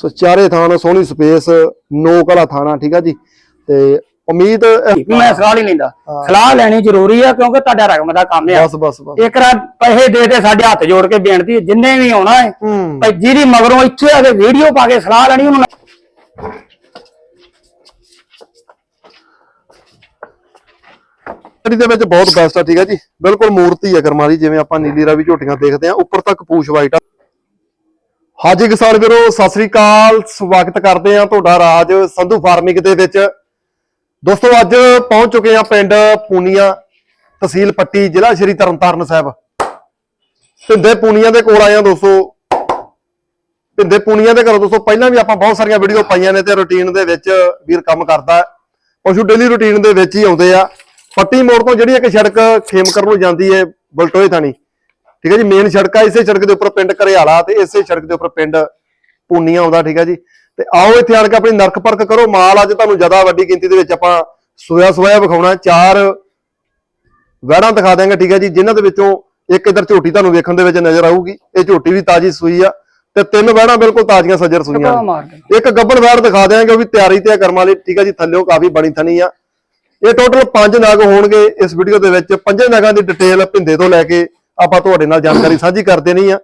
ਸੋ ਚਾਰੇ ਥਾਂ ਸੋਹਣੀ ਸਪੇਸ ਨੋਕ ਵਾਲਾ ਥਾਣਾ ਠੀਕ ਆ ਜੀ? ਤੇ ਉਮੀਦ ਮੈਂ ਸਲਾਹ ਨਹੀਂ ਲੈਂਦਾ। ਸਲਾਹ ਲੈਣੀ ਜ਼ਰੂਰੀ ਆ ਕਿਉਂਕਿ ਤੁਹਾਡਾ ਰਕਮ ਦਾ ਕੰਮ ਆ। ਬਸ ਬਸ ਬਸ। ਇੱਕ ਰਾ ਪੈਸੇ ਦੇ ਦੇ ਸਾਡੇ ਹੱਥ ਜੋੜ ਕੇ ਬੇਨਤੀ ਜਿੰਨੇ ਵੀ ਆਉਣਾ ਹੈ ਭਾਈ ਜਿਹਦੀ ਮਗਰੋਂ ਇੱਥੇ ਆ ਕੇ ਵੀਡੀਓ ਪਾ ਕੇ ਸਲਾਹ ਲੈਣੀ ਉਹਨੂੰ ਦੇ ਵਿੱਚ ਬਹੁਤ ਬੈਸਟ ਆ ਠੀਕ ਆ ਜੀ? ਬਿਲਕੁਲ ਮੂਰਤੀ ਆ ਕਰਮਾਂ ਦੀ ਜਿਵੇਂ ਆਪਾਂ ਨੀਲੀ ਰਾਵੀ ਝੋਟੀਆਂ ਦੇਖਦੇ ਆ ਉੱਪਰ ਤੱਕ ਪੂਛ ਵਾਈਟ ਆ। ਹਾਜੀ ਕਿਸਾਨ ਵੀਰੋ, ਸਤਿ ਸ੍ਰੀ ਅਕਾਲ। ਸਵਾਗਤ ਕਰਦੇ ਆ ਤੁਹਾਡਾ ਰਾਜ ਸੰਧੂ ਫਾਰਮਿੰਗ ਦੇ ਵਿੱਚ। ਦੋਸਤੋ, ਅੱਜ ਪਹੁੰਚ ਚੁੱਕੇ ਆ ਪਿੰਡ ਪੂਨੀਆ ਤਹਿਸੀਲ ਪੱਟੀ, ਜ਼ਿਲ੍ਹਾ ਸ਼੍ਰੀ ਤਰਨਤਾਰਨ ਸਾਹਿਬ। ਭਿੰਦੇ ਪੂਨੀਆ ਦੇ ਕੋਲ ਆਏ ਆ ਦੋਸਤੋ। ਭਿੰਦੇ ਪੂਨੀਆ ਦੇ ਘਰੋਂ ਦੋਸਤੋ, ਪਹਿਲਾਂ ਵੀ ਆਪਾਂ ਬਹੁਤ ਸਾਰੀਆਂ ਵੀਡੀਓ ਪਾਈਆਂ ਨੇ ਤੇ ਰੁਟੀਨ ਦੇ ਵਿੱਚ ਵੀਰ ਕੰਮ ਕਰਦਾ ਪਸ਼ੂ ਡੇਲੀ ਰੁਟੀਨ ਦੇ ਵਿੱਚ ਹੀ ਆਉਂਦੇ ਆ। ਪੱਟੀ ਮੋੜ ਤੋਂ ਜਿਹੜੀ ਇੱਕ ਸੜਕ ਖੇਮਕਰ ਨੂੰ ਜਾਂਦੀ ਹੈ ਬਲਟੋਏ ਥਾਣੀ। ਠੀਕ ਹੈ ਜੀ ਮੇਨ ਸੜਕ ਆ ਇਸੇ ਸੜਕ ਦੇ ਉੱਪਰ ਪਿੰਡ ਘਰਿਆਲਾ ਤੇ ਇਸੇ ਸੜਕ ਦੇ ਉੱਪਰ ਪਿੰਡ ਪੂਨੀਆ ਆਉਂਦਾ ਠੀਕ ਹੈ ਜੀ। ਤੇ ਆਓ ਇੱਥੇ ਆਣ ਕੇ ਆਪਣੀ ਨਰਕ ਪਰਖ ਕਰੋ ਮਾਲ ਅੱਜ ਤੁਹਾਨੂੰ ਜ਼ਿਆਦਾ ਵੱਡੀ ਗਿਣਤੀ ਦੇ ਵਿੱਚ ਆਪਾਂ ਸੋਇਆ ਸੋਇਆ ਵਿਖਾਉਣਾ ਚਾਰ ਵਹਿੜਾਂ ਦਿਖਾ ਦਿਆਂਗੇ ਠੀਕ ਹੈ ਜੀ ਜਿਨ੍ਹਾਂ ਦੇ ਵਿੱਚੋਂ ਇੱਕ ਇਧਰ ਝੋਟੀ ਤੁਹਾਨੂੰ ਵੇਖਣ ਦੇ ਵਿੱਚ ਨਜ਼ਰ ਆਊਗੀ। ਇਹ ਝੋਟੀ ਵੀ ਤਾਜੀ ਸੂਈ ਆ ਤੇ ਤਿੰਨ ਵਹਿੜਾਂ ਬਿਲਕੁਲ ਤਾਜ਼ੀਆਂ ਸੱਜਰ ਸੂਈਆਂ ਇੱਕ ਗੱਬੜ ਵੈੜ ਦਿਖਾ ਦਿਆਂਗੇ ਉਹ ਵੀ ਤਿਆਰੀ ਤੇ ਕਰਮ ਵਾਲੀ ਠੀਕ ਆ ਜੀ ਥੱਲਿਓਂ ਕਾਫੀ ਬਣੀ ਥਣੀ ਆ। ਇਹ ਟੋਟਲ 5 ਨਗ ਹੋਣਗੇ ਇਸ ਵੀਡੀਓ ਦੇ ਵਿੱਚ। ਪੰਜੇ ਨਗਾਂ ਦੀ ਡਿਟੇਲ ਭਿੰਦੇ ਤੋਂ ਲੈ ਕੇ ਆਪਾਂ ਤੁਹਾਡੇ ਨਾਲ ਜਾਣਕਾਰੀ ਸਾਂਝੀ ਕਰ ਦੇਣੀ ਆ।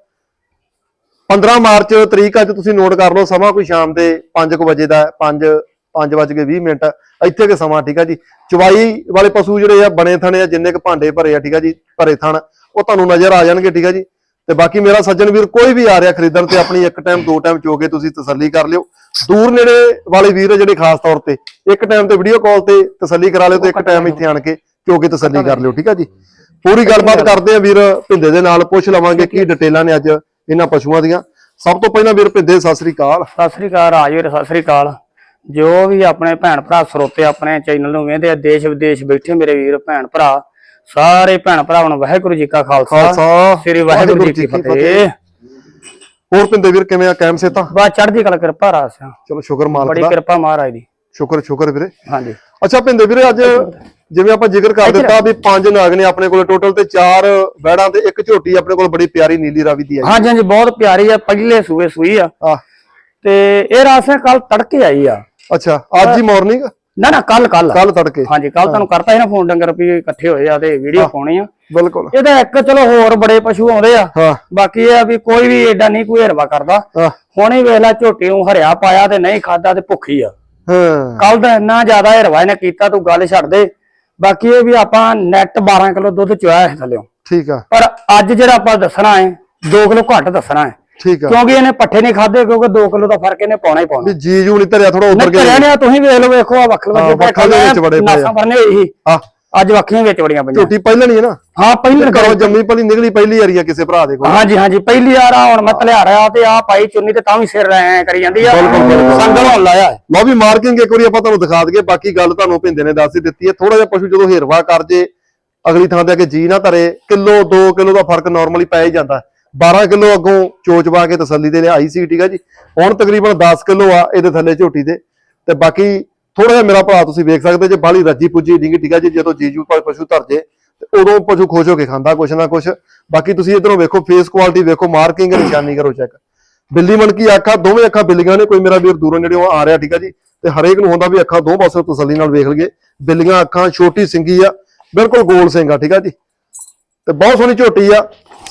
15 ਮਾਰਚ ਤਰੀਕ ਅੱਜ ਤੁਸੀਂ ਨੋਟ ਕਰ ਲਓ ਸਮਾਂ ਕੋਈ ਸ਼ਾਮ ਦੇ 5 ਵਜੇ ਦਾ 5 5 ਵਜ ਕੇ 20 ਮਿੰਟ। ਇੱਥੇ ਕੇ ਸਮਾਂ ਠੀਕ ਆ ਜੀ? ਚਵਾਈ ਵਾਲੇ ਪਸ਼ੂ ਜਿਹੜੇ ਆ ਬਣੇ ਥਣੇ ਆ ਜਿੰਨੇ ਕ ਭਾਂਡੇ ਭਰੇ ਆ ਠੀਕ ਆ ਜੀ? ਭਰੇ ਥਣ। ਉਹ ਤੁਹਾਨੂੰ ਨਜ਼ਰ ਆ ਜਾਣਗੇ ਠੀਕ ਆ ਜੀ? ਤੇ ਬਾਕੀ ਮੇਰਾ ਸੱਜਣ ਵੀਰ ਕੋਈ ਵੀ ਆ ਰਿਹਾ ਖਰੀਦਣ ਤੇ ਆਪਣੀ ਇੱਕ ਟਾਈਮ ਦੋ ਟਾਈਮ ਚੋ ਕੇ ਤੁਸੀਂ ਤਸੱਲੀ ਕਰ ਲਿਓ। ਦੂਰ ਨੇੜੇ ਵਾਲੇ ਵੀਰ ਜਿਹੜੇ ਖਾਸ ਤੌਰ ਤੇ। ਇੱਕ ਟਾਈਮ ਤੇ ਵੀਡੀਓ ਕਾਲ ਤੇ ਤਸੱਲੀ ਕਰਾ ਲਿਓ ਤੇ ਇੱਕ ਟਾਈਮ ਇੱਥੇ ਆਣ ਕੇ ਚੋ ਕੇ ਤਸੱਲੀ ਕਰ ਲਿਓ ਠੀਕ ਆ ਜੀ? ਪੂਰੀ ਗੱਲਬਾਤ ਕਰਦੇ ਆ ਵੀਰ ਭਿੰਦੇ ਦੇ ਨਾਲ ਪੁੱਛ ਲਵਾਂਗੇ ਕੀ ਡਿਟੇਲਾਂ ਨੇ ਅੱਜ ਇਹਨਾਂ ਪਸ਼ੂਆਂ ਦੀਆਂ। ਸਭ ਤੋਂ ਪਹਿਲਾਂ ਵੀਰ ਭਿੰਦੇ ਸਤਿ ਸ੍ਰੀ ਅਕਾਲ। ਸਤਿ ਸ੍ਰੀ ਅਕਾਲ ਰਾਜ ਵੀਰ ਸਤਿ ਸ੍ਰੀ ਅਕਾਲ। ਜੋ ਵੀ ਆਪਣੇ ਭੈਣ ਭਰਾ ਸਰੋਤੇ ਆਪਣੇ ਚੈਨਲ ਨੂੰ ਵੇਖਦੇ ਆ ਦੇਸ਼ ਵਿਦੇਸ਼ ਬੈਠੇ ਮੇਰੇ ਵੀਰ ਭੈਣ ਭਰਾ ਸਾਰੇ ਭੈਣ ਭਰਾਵਾਂ ਨੂੰ ਵਾਹਿਗੁਰੂ ਜੀ ਕਾ ਖਾਲਸਾ ਸ੍ਰੀ ਵਾਹਿਗੁਰੂ ਜੀ ਕੀ ਫਤਿਹ। ਹੋਰ ਭਿੰਦੇ ਵੀਰ ਕਿਵੇਂ ਆ? ਕਾਇਮ ਸੇ ਤਾਂ ਬਾ ਚੜ੍ਹਦੀ ਕਲਾ ਕਿਰਪਾ ਰਾਸਿਆ ਚਲੋ ਸ਼ੁਕਰ ਮਾਲਕ ਬੜੀ ਦਾ। ਕਿਰਪਾ ਮਹਾਰਾਜ ਦੀ। ਸ਼ੁਕਰ ਸ਼ੁਕਰ ਵੀਰੇ। ਹਾਂਜੀ। ਅੱਛਾ ਭਿੰਦੇ ਵੀਰੇ ਅੱਜ ਜਿਵੇਂ ਆਪਾਂ ਜ਼ਿਕਰ ਕਰ ਦਿੱਤਾ ਵੀ ਪੰਜ ਨਾਗ ਨੇ ਆਪਣੇ ਕੋਲ ਟੋਟਲ ਤੇ ਚਾਰ ਵਹਿੜਾਂ ਤੇ ਇੱਕ ਝੋਟੀ ਆਪਣੇ ਕੋਲ ਬੜੀ ਪਿਆਰੀ ਨੀਲੀ ਰਾਵੀ ਦੀ ਆਈ ਹਾਂਜੀ ਹਾਂਜੀ ਬਹੁਤ ਪਿਆਰੀ ਆ ਪਹਿਲੇ ਸੂਏ ਸੂਈ ਆ। ਤੇ ਇਹ ਰਾਸਿਆ ਕੱਲ ਤੜਕੇ ਆਈ ਆ। ਅੱਛਾ ਅੱਜ ਹੀ ਮਾਰਨਿੰਗ ਨਾ ਨਾ ਕੱਲ ਕੱਲ ਕੱਲ ਤੜਕੇ। ਹਾਂਜੀ ਕੱਲ ਤੁਹਾਨੂੰ ਕਰਤਾ ਸੀ ਨਾ ਫੋਨ ਡੰਗਰ ਵੀ ਇਕੱਠੇ ਹੋਏ ਆ ਤੇ ਵੀਡੀਓ ਪਾਉਣੀ ਆ। ਬਿਲਕੁਲ। ਇਹਦਾ ਇੱਕ ਚਲੋ ਹੋਰ ਬੜੇ ਪਸ਼ੂ ਆਉਂਦੇ ਆ। ਬਾਕੀ ਇਹ ਆ ਵੀ ਕੋਈ ਵੀ ਏਡਾ ਨਹੀਂ ਕੋਈ ਹਰਵਾ ਕਰਦਾ। ਹੁਣ ਵੇਖ ਲੈ ਝੋਟੀ ਨੂੰ ਹਰਿਆ ਪਾਇਆ ਤੇ ਨਹੀਂ ਖਾਦਾ ਤੇ ਭੁੱਖੀ ਆ। ਹਾਂ। ਕੱਲ ਦਾ ਇੰਨਾ ਜ਼ਿਆਦਾ ਹਰਵਾ ਇਹਨੇ ਕੀਤਾ ਤੂੰ ਗੱਲ ਛੱਡ ਦੇ। ਬਾਕੀ ਇਹ ਵੀ ਆਪਾਂ ਨੈਟ 12 ਕਿਲੋ ਦੁੱਧ ਚੁਆਇਆ ਹੈ ਥੱਲਿਓ। ਠੀਕ ਆ। ਪਰ ਅੱਜ ਜਿਹੜਾ ਆਪਾਂ ਦੱਸਣਾ ਹੈ 2 ਕਿਲੋ ਘੱਟ ਦੱਸਣਾ ਹੈ। ਠੀਕ ਆ। ਕਿਉਂਕਿ ਇਹਨੇ ਪੱਠੇ ਨਹੀਂ ਖਾਦੇ ਕਿਉਂਕਿ 2 ਕਿਲੋ ਦਾ ਫ਼ਰਕ ਇਹਨੇ ਪਾਉਣਾ ਹੀ ਪਾਉਣਾ। ਜੀ ਜੂ ਨਹੀਂ ਧਰਿਆ ਥੋੜਾ ਉੱਪਰ ਨਹੀਂ ਗਿਆ ਕਰਿਆ ਨੇ ਤੁਸੀਂ ਵੇਖ ਲਓ ਵੇਖੋ ਆ ਵੱਖ ਹਾਂ, ਵੱਖਾਂ ਦੇ ਵਿੱਚ ਬੜੇ। ਨਾਸਾਂ ਭਰਨੇ ਆ ਅੱਜ ਵੱਖੀਆਂ ਵਿੱਚ ਬੜੀਆਂ ਪਈਆਂ। ਝੋਟੀ ਪਹਿਲਾਂ ਨਹੀਂ ਹੈ ਨਾ? ਹਾਂ ਪਹਿਲੇ ਘਰੋਂ ਜੰਮੀ ਭਲੀ ਨਿਕਲੀ ਪਹਿਲੀ ਵਾਰੀ ਆ ਕਿਸੇ ਭਰਾ ਦੇ ਕੋਲ। ਹਾਂਜੀ ਹਾਂਜੀ ਪਹਿਲੀ ਵਾਰ ਆ ਹੁਣ ਮੈਂ ਤਲਿਆ ਰਿਹਾ ਤੇ ਆ ਪਾਈ ਚੁੰਨੀ ਤੇ ਤਾਂ ਵੀ ਸਿਰ ਐ ਕਰੀ ਜਾਂਦੀ ਆ। ਸੰਗਲ ਹੋਣ ਲਾਇਆ। ਲਓ ਵੀ ਮਾਰਕਿੰਗ ਇੱਕ ਵਾਰੀ ਆਪਾਂ ਤੁਹਾਨੂੰ ਦਿਖਾ ਦਈਏ ਬਾਕੀ ਗੱਲ ਤੁਹਾਨੂੰ ਭਿੰਦੇ ਨੇ ਦੱਸ ਹੀ ਦਿੱਤੀ ਹੈ। ਥੋੜਾ ਜਿਹਾ ਪਸ਼ੂ ਜਦੋਂ ਹੇਰਵਾ ਕਰ ਜੇ ਅਗਲੀ ਥਾਂ ਤੇ ਆ ਕੇ ਜੀ ਨਾ ਧਰੇ ਕਿਲੋ 2 ਕਿਲੋ ਦਾ ਫ਼ਰਕ ਨਾਰਮਲੀ ਪੈ ਹੀ ਜਾਂਦਾ। 12 ਕਿਲੋ ਅੱਗੋਂ ਚੋਚਵਾ ਕੇ ਤਸੱਲੀ ਦੇ ਲਿਆਈ ਸੀ ਠੀਕ ਹੈ ਜੀ। ਹੁਣ ਤਕਰੀਬਨ 10 ਕਿਲੋ ਆ ਇਹਦੇ ਥੱਲੇ ਝੋਟੀ ਦੇ। ਤੇ ਬਾਕੀ ਥੋੜਾ ਜਿਹਾ ਮੇਰਾ ਭਰਾ ਤੁਸੀਂ ਵੇਖ ਸਕਦੇ ਜੇ ਬਾਲੀ ਰੱਜੀ ਪੁੱਜੀ ਨਹੀਂ, ਠੀਕ ਹੈ ਜੀ, ਜਦੋਂ ਜੀਜੂ ਪਰ ਪਸ਼ੂ ਧਰ ਜੇ, ਤੇ ਉਦੋਂ ਪਸ਼ੂ ਖੁਸ਼ ਹੋ ਕੇ ਖਾਂਦਾ ਕੁਛ ਨਾ ਕੁਛ। ਬਾਕੀ ਤੁਸੀਂ ਇਧਰੋਂ ਵੇਖੋ ਫੇਸ ਕੁਆਲਿਟੀ ਵੇਖੋ ਮਾਰਕਿੰਗ ਨਿਸ਼ਾਨੀ ਕਰੋ ਚੈੱਕ ਬਿੱਲੀ ਮਨ ਅੱਖਾਂ, ਦੋਵੇਂ ਅੱਖਾਂ ਬਿੱਲੀਆਂ ਨੇ, ਕੋਈ ਮੇਰਾ ਵੀਰ ਦੂਰੋਂ ਨੇੜਿਓਂ ਆ ਰਿਹਾ, ਠੀਕ ਆ ਜੀ, ਤੇ ਹਰੇਕ ਨੂੰ ਹੁੰਦਾ ਵੀ ਅੱਖਾਂ ਦੋ ਪਾਸੇ ਤਸੱਲੀ ਨਾਲ ਵੇਖ ਲਈਏ। ਬਿੱਲੀਆਂ ਅੱਖਾਂ, ਛੋਟੀ ਸਿੰਗੀ ਆ, ਬਿਲਕੁਲ ਗੋਲ ਸਿੰਘ ਆ, ਠੀਕ ਆ ਜੀ। ਤੇ ਬਹੁਤ ਸੋਹਣੀ ਝੋਟੀ ਆ,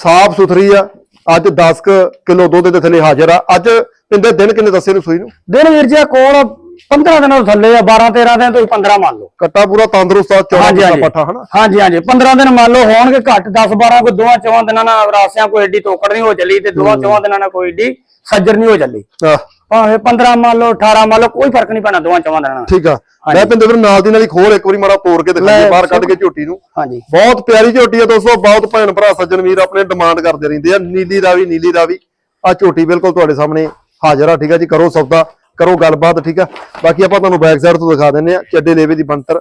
ਸਾਫ਼ ਸੁਥਰੀ ਆ, ਅੱਜ 10 ਕਿਲੋ ਦੁੱਧ ਦੇ ਥੱਲੇ ਹਾਜ਼ਰ ਆ। ਅੱਜ ਪਿੰਦੇ ਦਿਨ ਕਿੰਨੇ ਦੱਸੇ ਨੂੰ ਸੂਈ ਨੂੰ? ਦਿਨ ਵੀਰ ਜੀ ਕੋਲ 15 ਦਿਨਾਂ ਤੋਂ ਥੱਲੇ ਆ 12 13 ਦਿਨ ਤੋਂ 15 ਮੰਨ ਲਓ। ਕੱਟਾ ਪੂਰਾ ਤੰਦਰੁਸਤ ਆ ਚੌੜਾ ਹਾਂਜੀ। ਪੱਠਾ ਹਨਾ? ਹਾਂਜੀ ਹਾਂਜੀ। 15 ਦਿਨ ਮੰਨ ਲਓ ਹੋਣਗੇ ਘੱਟ 10 12 ਕੋਈ ਦੋਵਾਂ ਚੌਵਾਂ ਦਿਨਾਂ ਨਾਲ ਰਾਸਿਆਂ ਕੋਈ ਏਡੀ ਤੋਕੜ ਨਹੀਂ ਹੋ ਚੱਲੀ ਤੇ ਦੋਵਾਂ ਚੌਵਾਂ ਦਿਨਾਂ ਨਾਲ ਕੋਈ ਏਡੀ ਸੱਜਰ ਨਹੀਂ ਹੋ ਚੱਲੀ। ਆਹ, ਭਾਵੇਂ 15 ਮੰਨ ਲਓ 18 ਮੰਨ ਲਓ ਕੋਈ ਫ਼ਰਕ ਨਹੀਂ ਪੈਣਾ ਦੋਵਾਂ ਚੌਵਾਂ ਦਿਨਾਂ ਨਾਲ। ਠੀਕ ਆ। ਮੈਂ ਪਿੰਦੇ ਵੀਰ ਨਾਲ ਦੀ ਨਾਲ ਹੀ ਖੋਲ ਇੱਕ ਵਾਰੀ ਮਾੜਾ ਤੋੜ ਕੇ ਦਿਖਾਈਏ ਬਾਹਰ ਕੱਢ ਕੇ ਝੋਟੀ ਨੂੰ। ਹਾਂਜੀ। ਬਹੁਤ ਪਿਆਰੀ ਝੋਟੀ ਆ ਦੋਸਤੋ ਬਹੁਤ ਭੈਣ ਭਰਾ ਸੱਜਣ ਵੀਰ ਆਪਣੇ ਡਿਮਾਂਡ ਕਰਦੇ ਰਹਿੰਦੇ ਆ। ਨੀਲੀ ਰਾਵੀ ਨੀਲੀ ਰਾਵੀ ਆ ਝੋਟੀ ਬਿਲਕੁਲ ਤੁਹਾਡੇ ਸਾਹਮਣੇ ਹਾਜ਼ਰ ਆ ਠੀਕ ਆ ਜੀ ਕਰੋ ਸੌਦਾ। ਕਰੋ ਗੱਲਬਾਤ ਠੀਕ ਆ? ਬਾਕੀ ਆਪਾਂ ਤੁਹਾਨੂੰ ਬੈਕ ਸਾਈਡ ਤੋਂ ਦਿਖਾ ਦਿੰਨੇ ਆ ਚੱਡੇ ਲੇਵੇ ਦੀ ਬੰਤਰ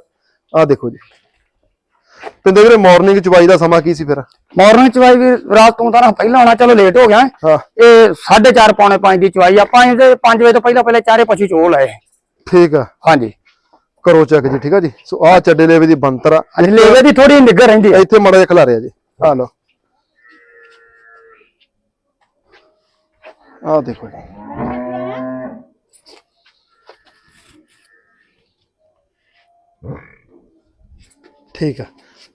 ਆ ਦੇਖੋ ਜੀ। ਪਿੰਦੇ ਵੀਰੇ ਮਾਰਨਿੰਗ ਚਵਾਈ ਦਾ ਸਮਾਂ ਕੀ ਸੀ ਫਿਰ? ਮਾਰਨਿੰਗ ਚਵਾਈ ਵੀ ਰਾਤ ਤੋਂ ਤਾਂ ਪਹਿਲਾਂ ਆਉਣਾ ਚਲੋ ਲੇਟ ਹੋ ਗਿਆ। ਇਹ 4:30 ਪੌਣੇ 5 ਦੀ ਚਵਾਈ ਆਪਾਂ ਇਹਦੇ 5 ਵਜੇ ਤੋਂ ਪਹਿਲਾਂ ਪਹਿਲਾਂ ਚਾਰੇ ਪਸ਼ੂ ਚੋਲ ਲਏ ਠੀਕ ਆ। ਹਾਂਜੀ। ਕਰੋ ਚੈੱਕ ਜੀ ਠੀਕ ਆ ਜੀ? ਸੋ ਆ ਚੱਡੇ ਲੇਵੇ ਦੀ ਬੰਤਰ ਆ। ਲੇਵੇ ਦੀ ਥੋੜੀ ਨਿੱਘਰ ਰਹਿੰਦੀ ਹੈ ਇੱਥੇ ਮੜਾ ਜਿਹਾ ਖਿਲਾਰਿਆ ਜੀ। ਆ ਲਓ। ਆ ਦੇਖੋ ਜੀ। ਠੀਕ ਆ।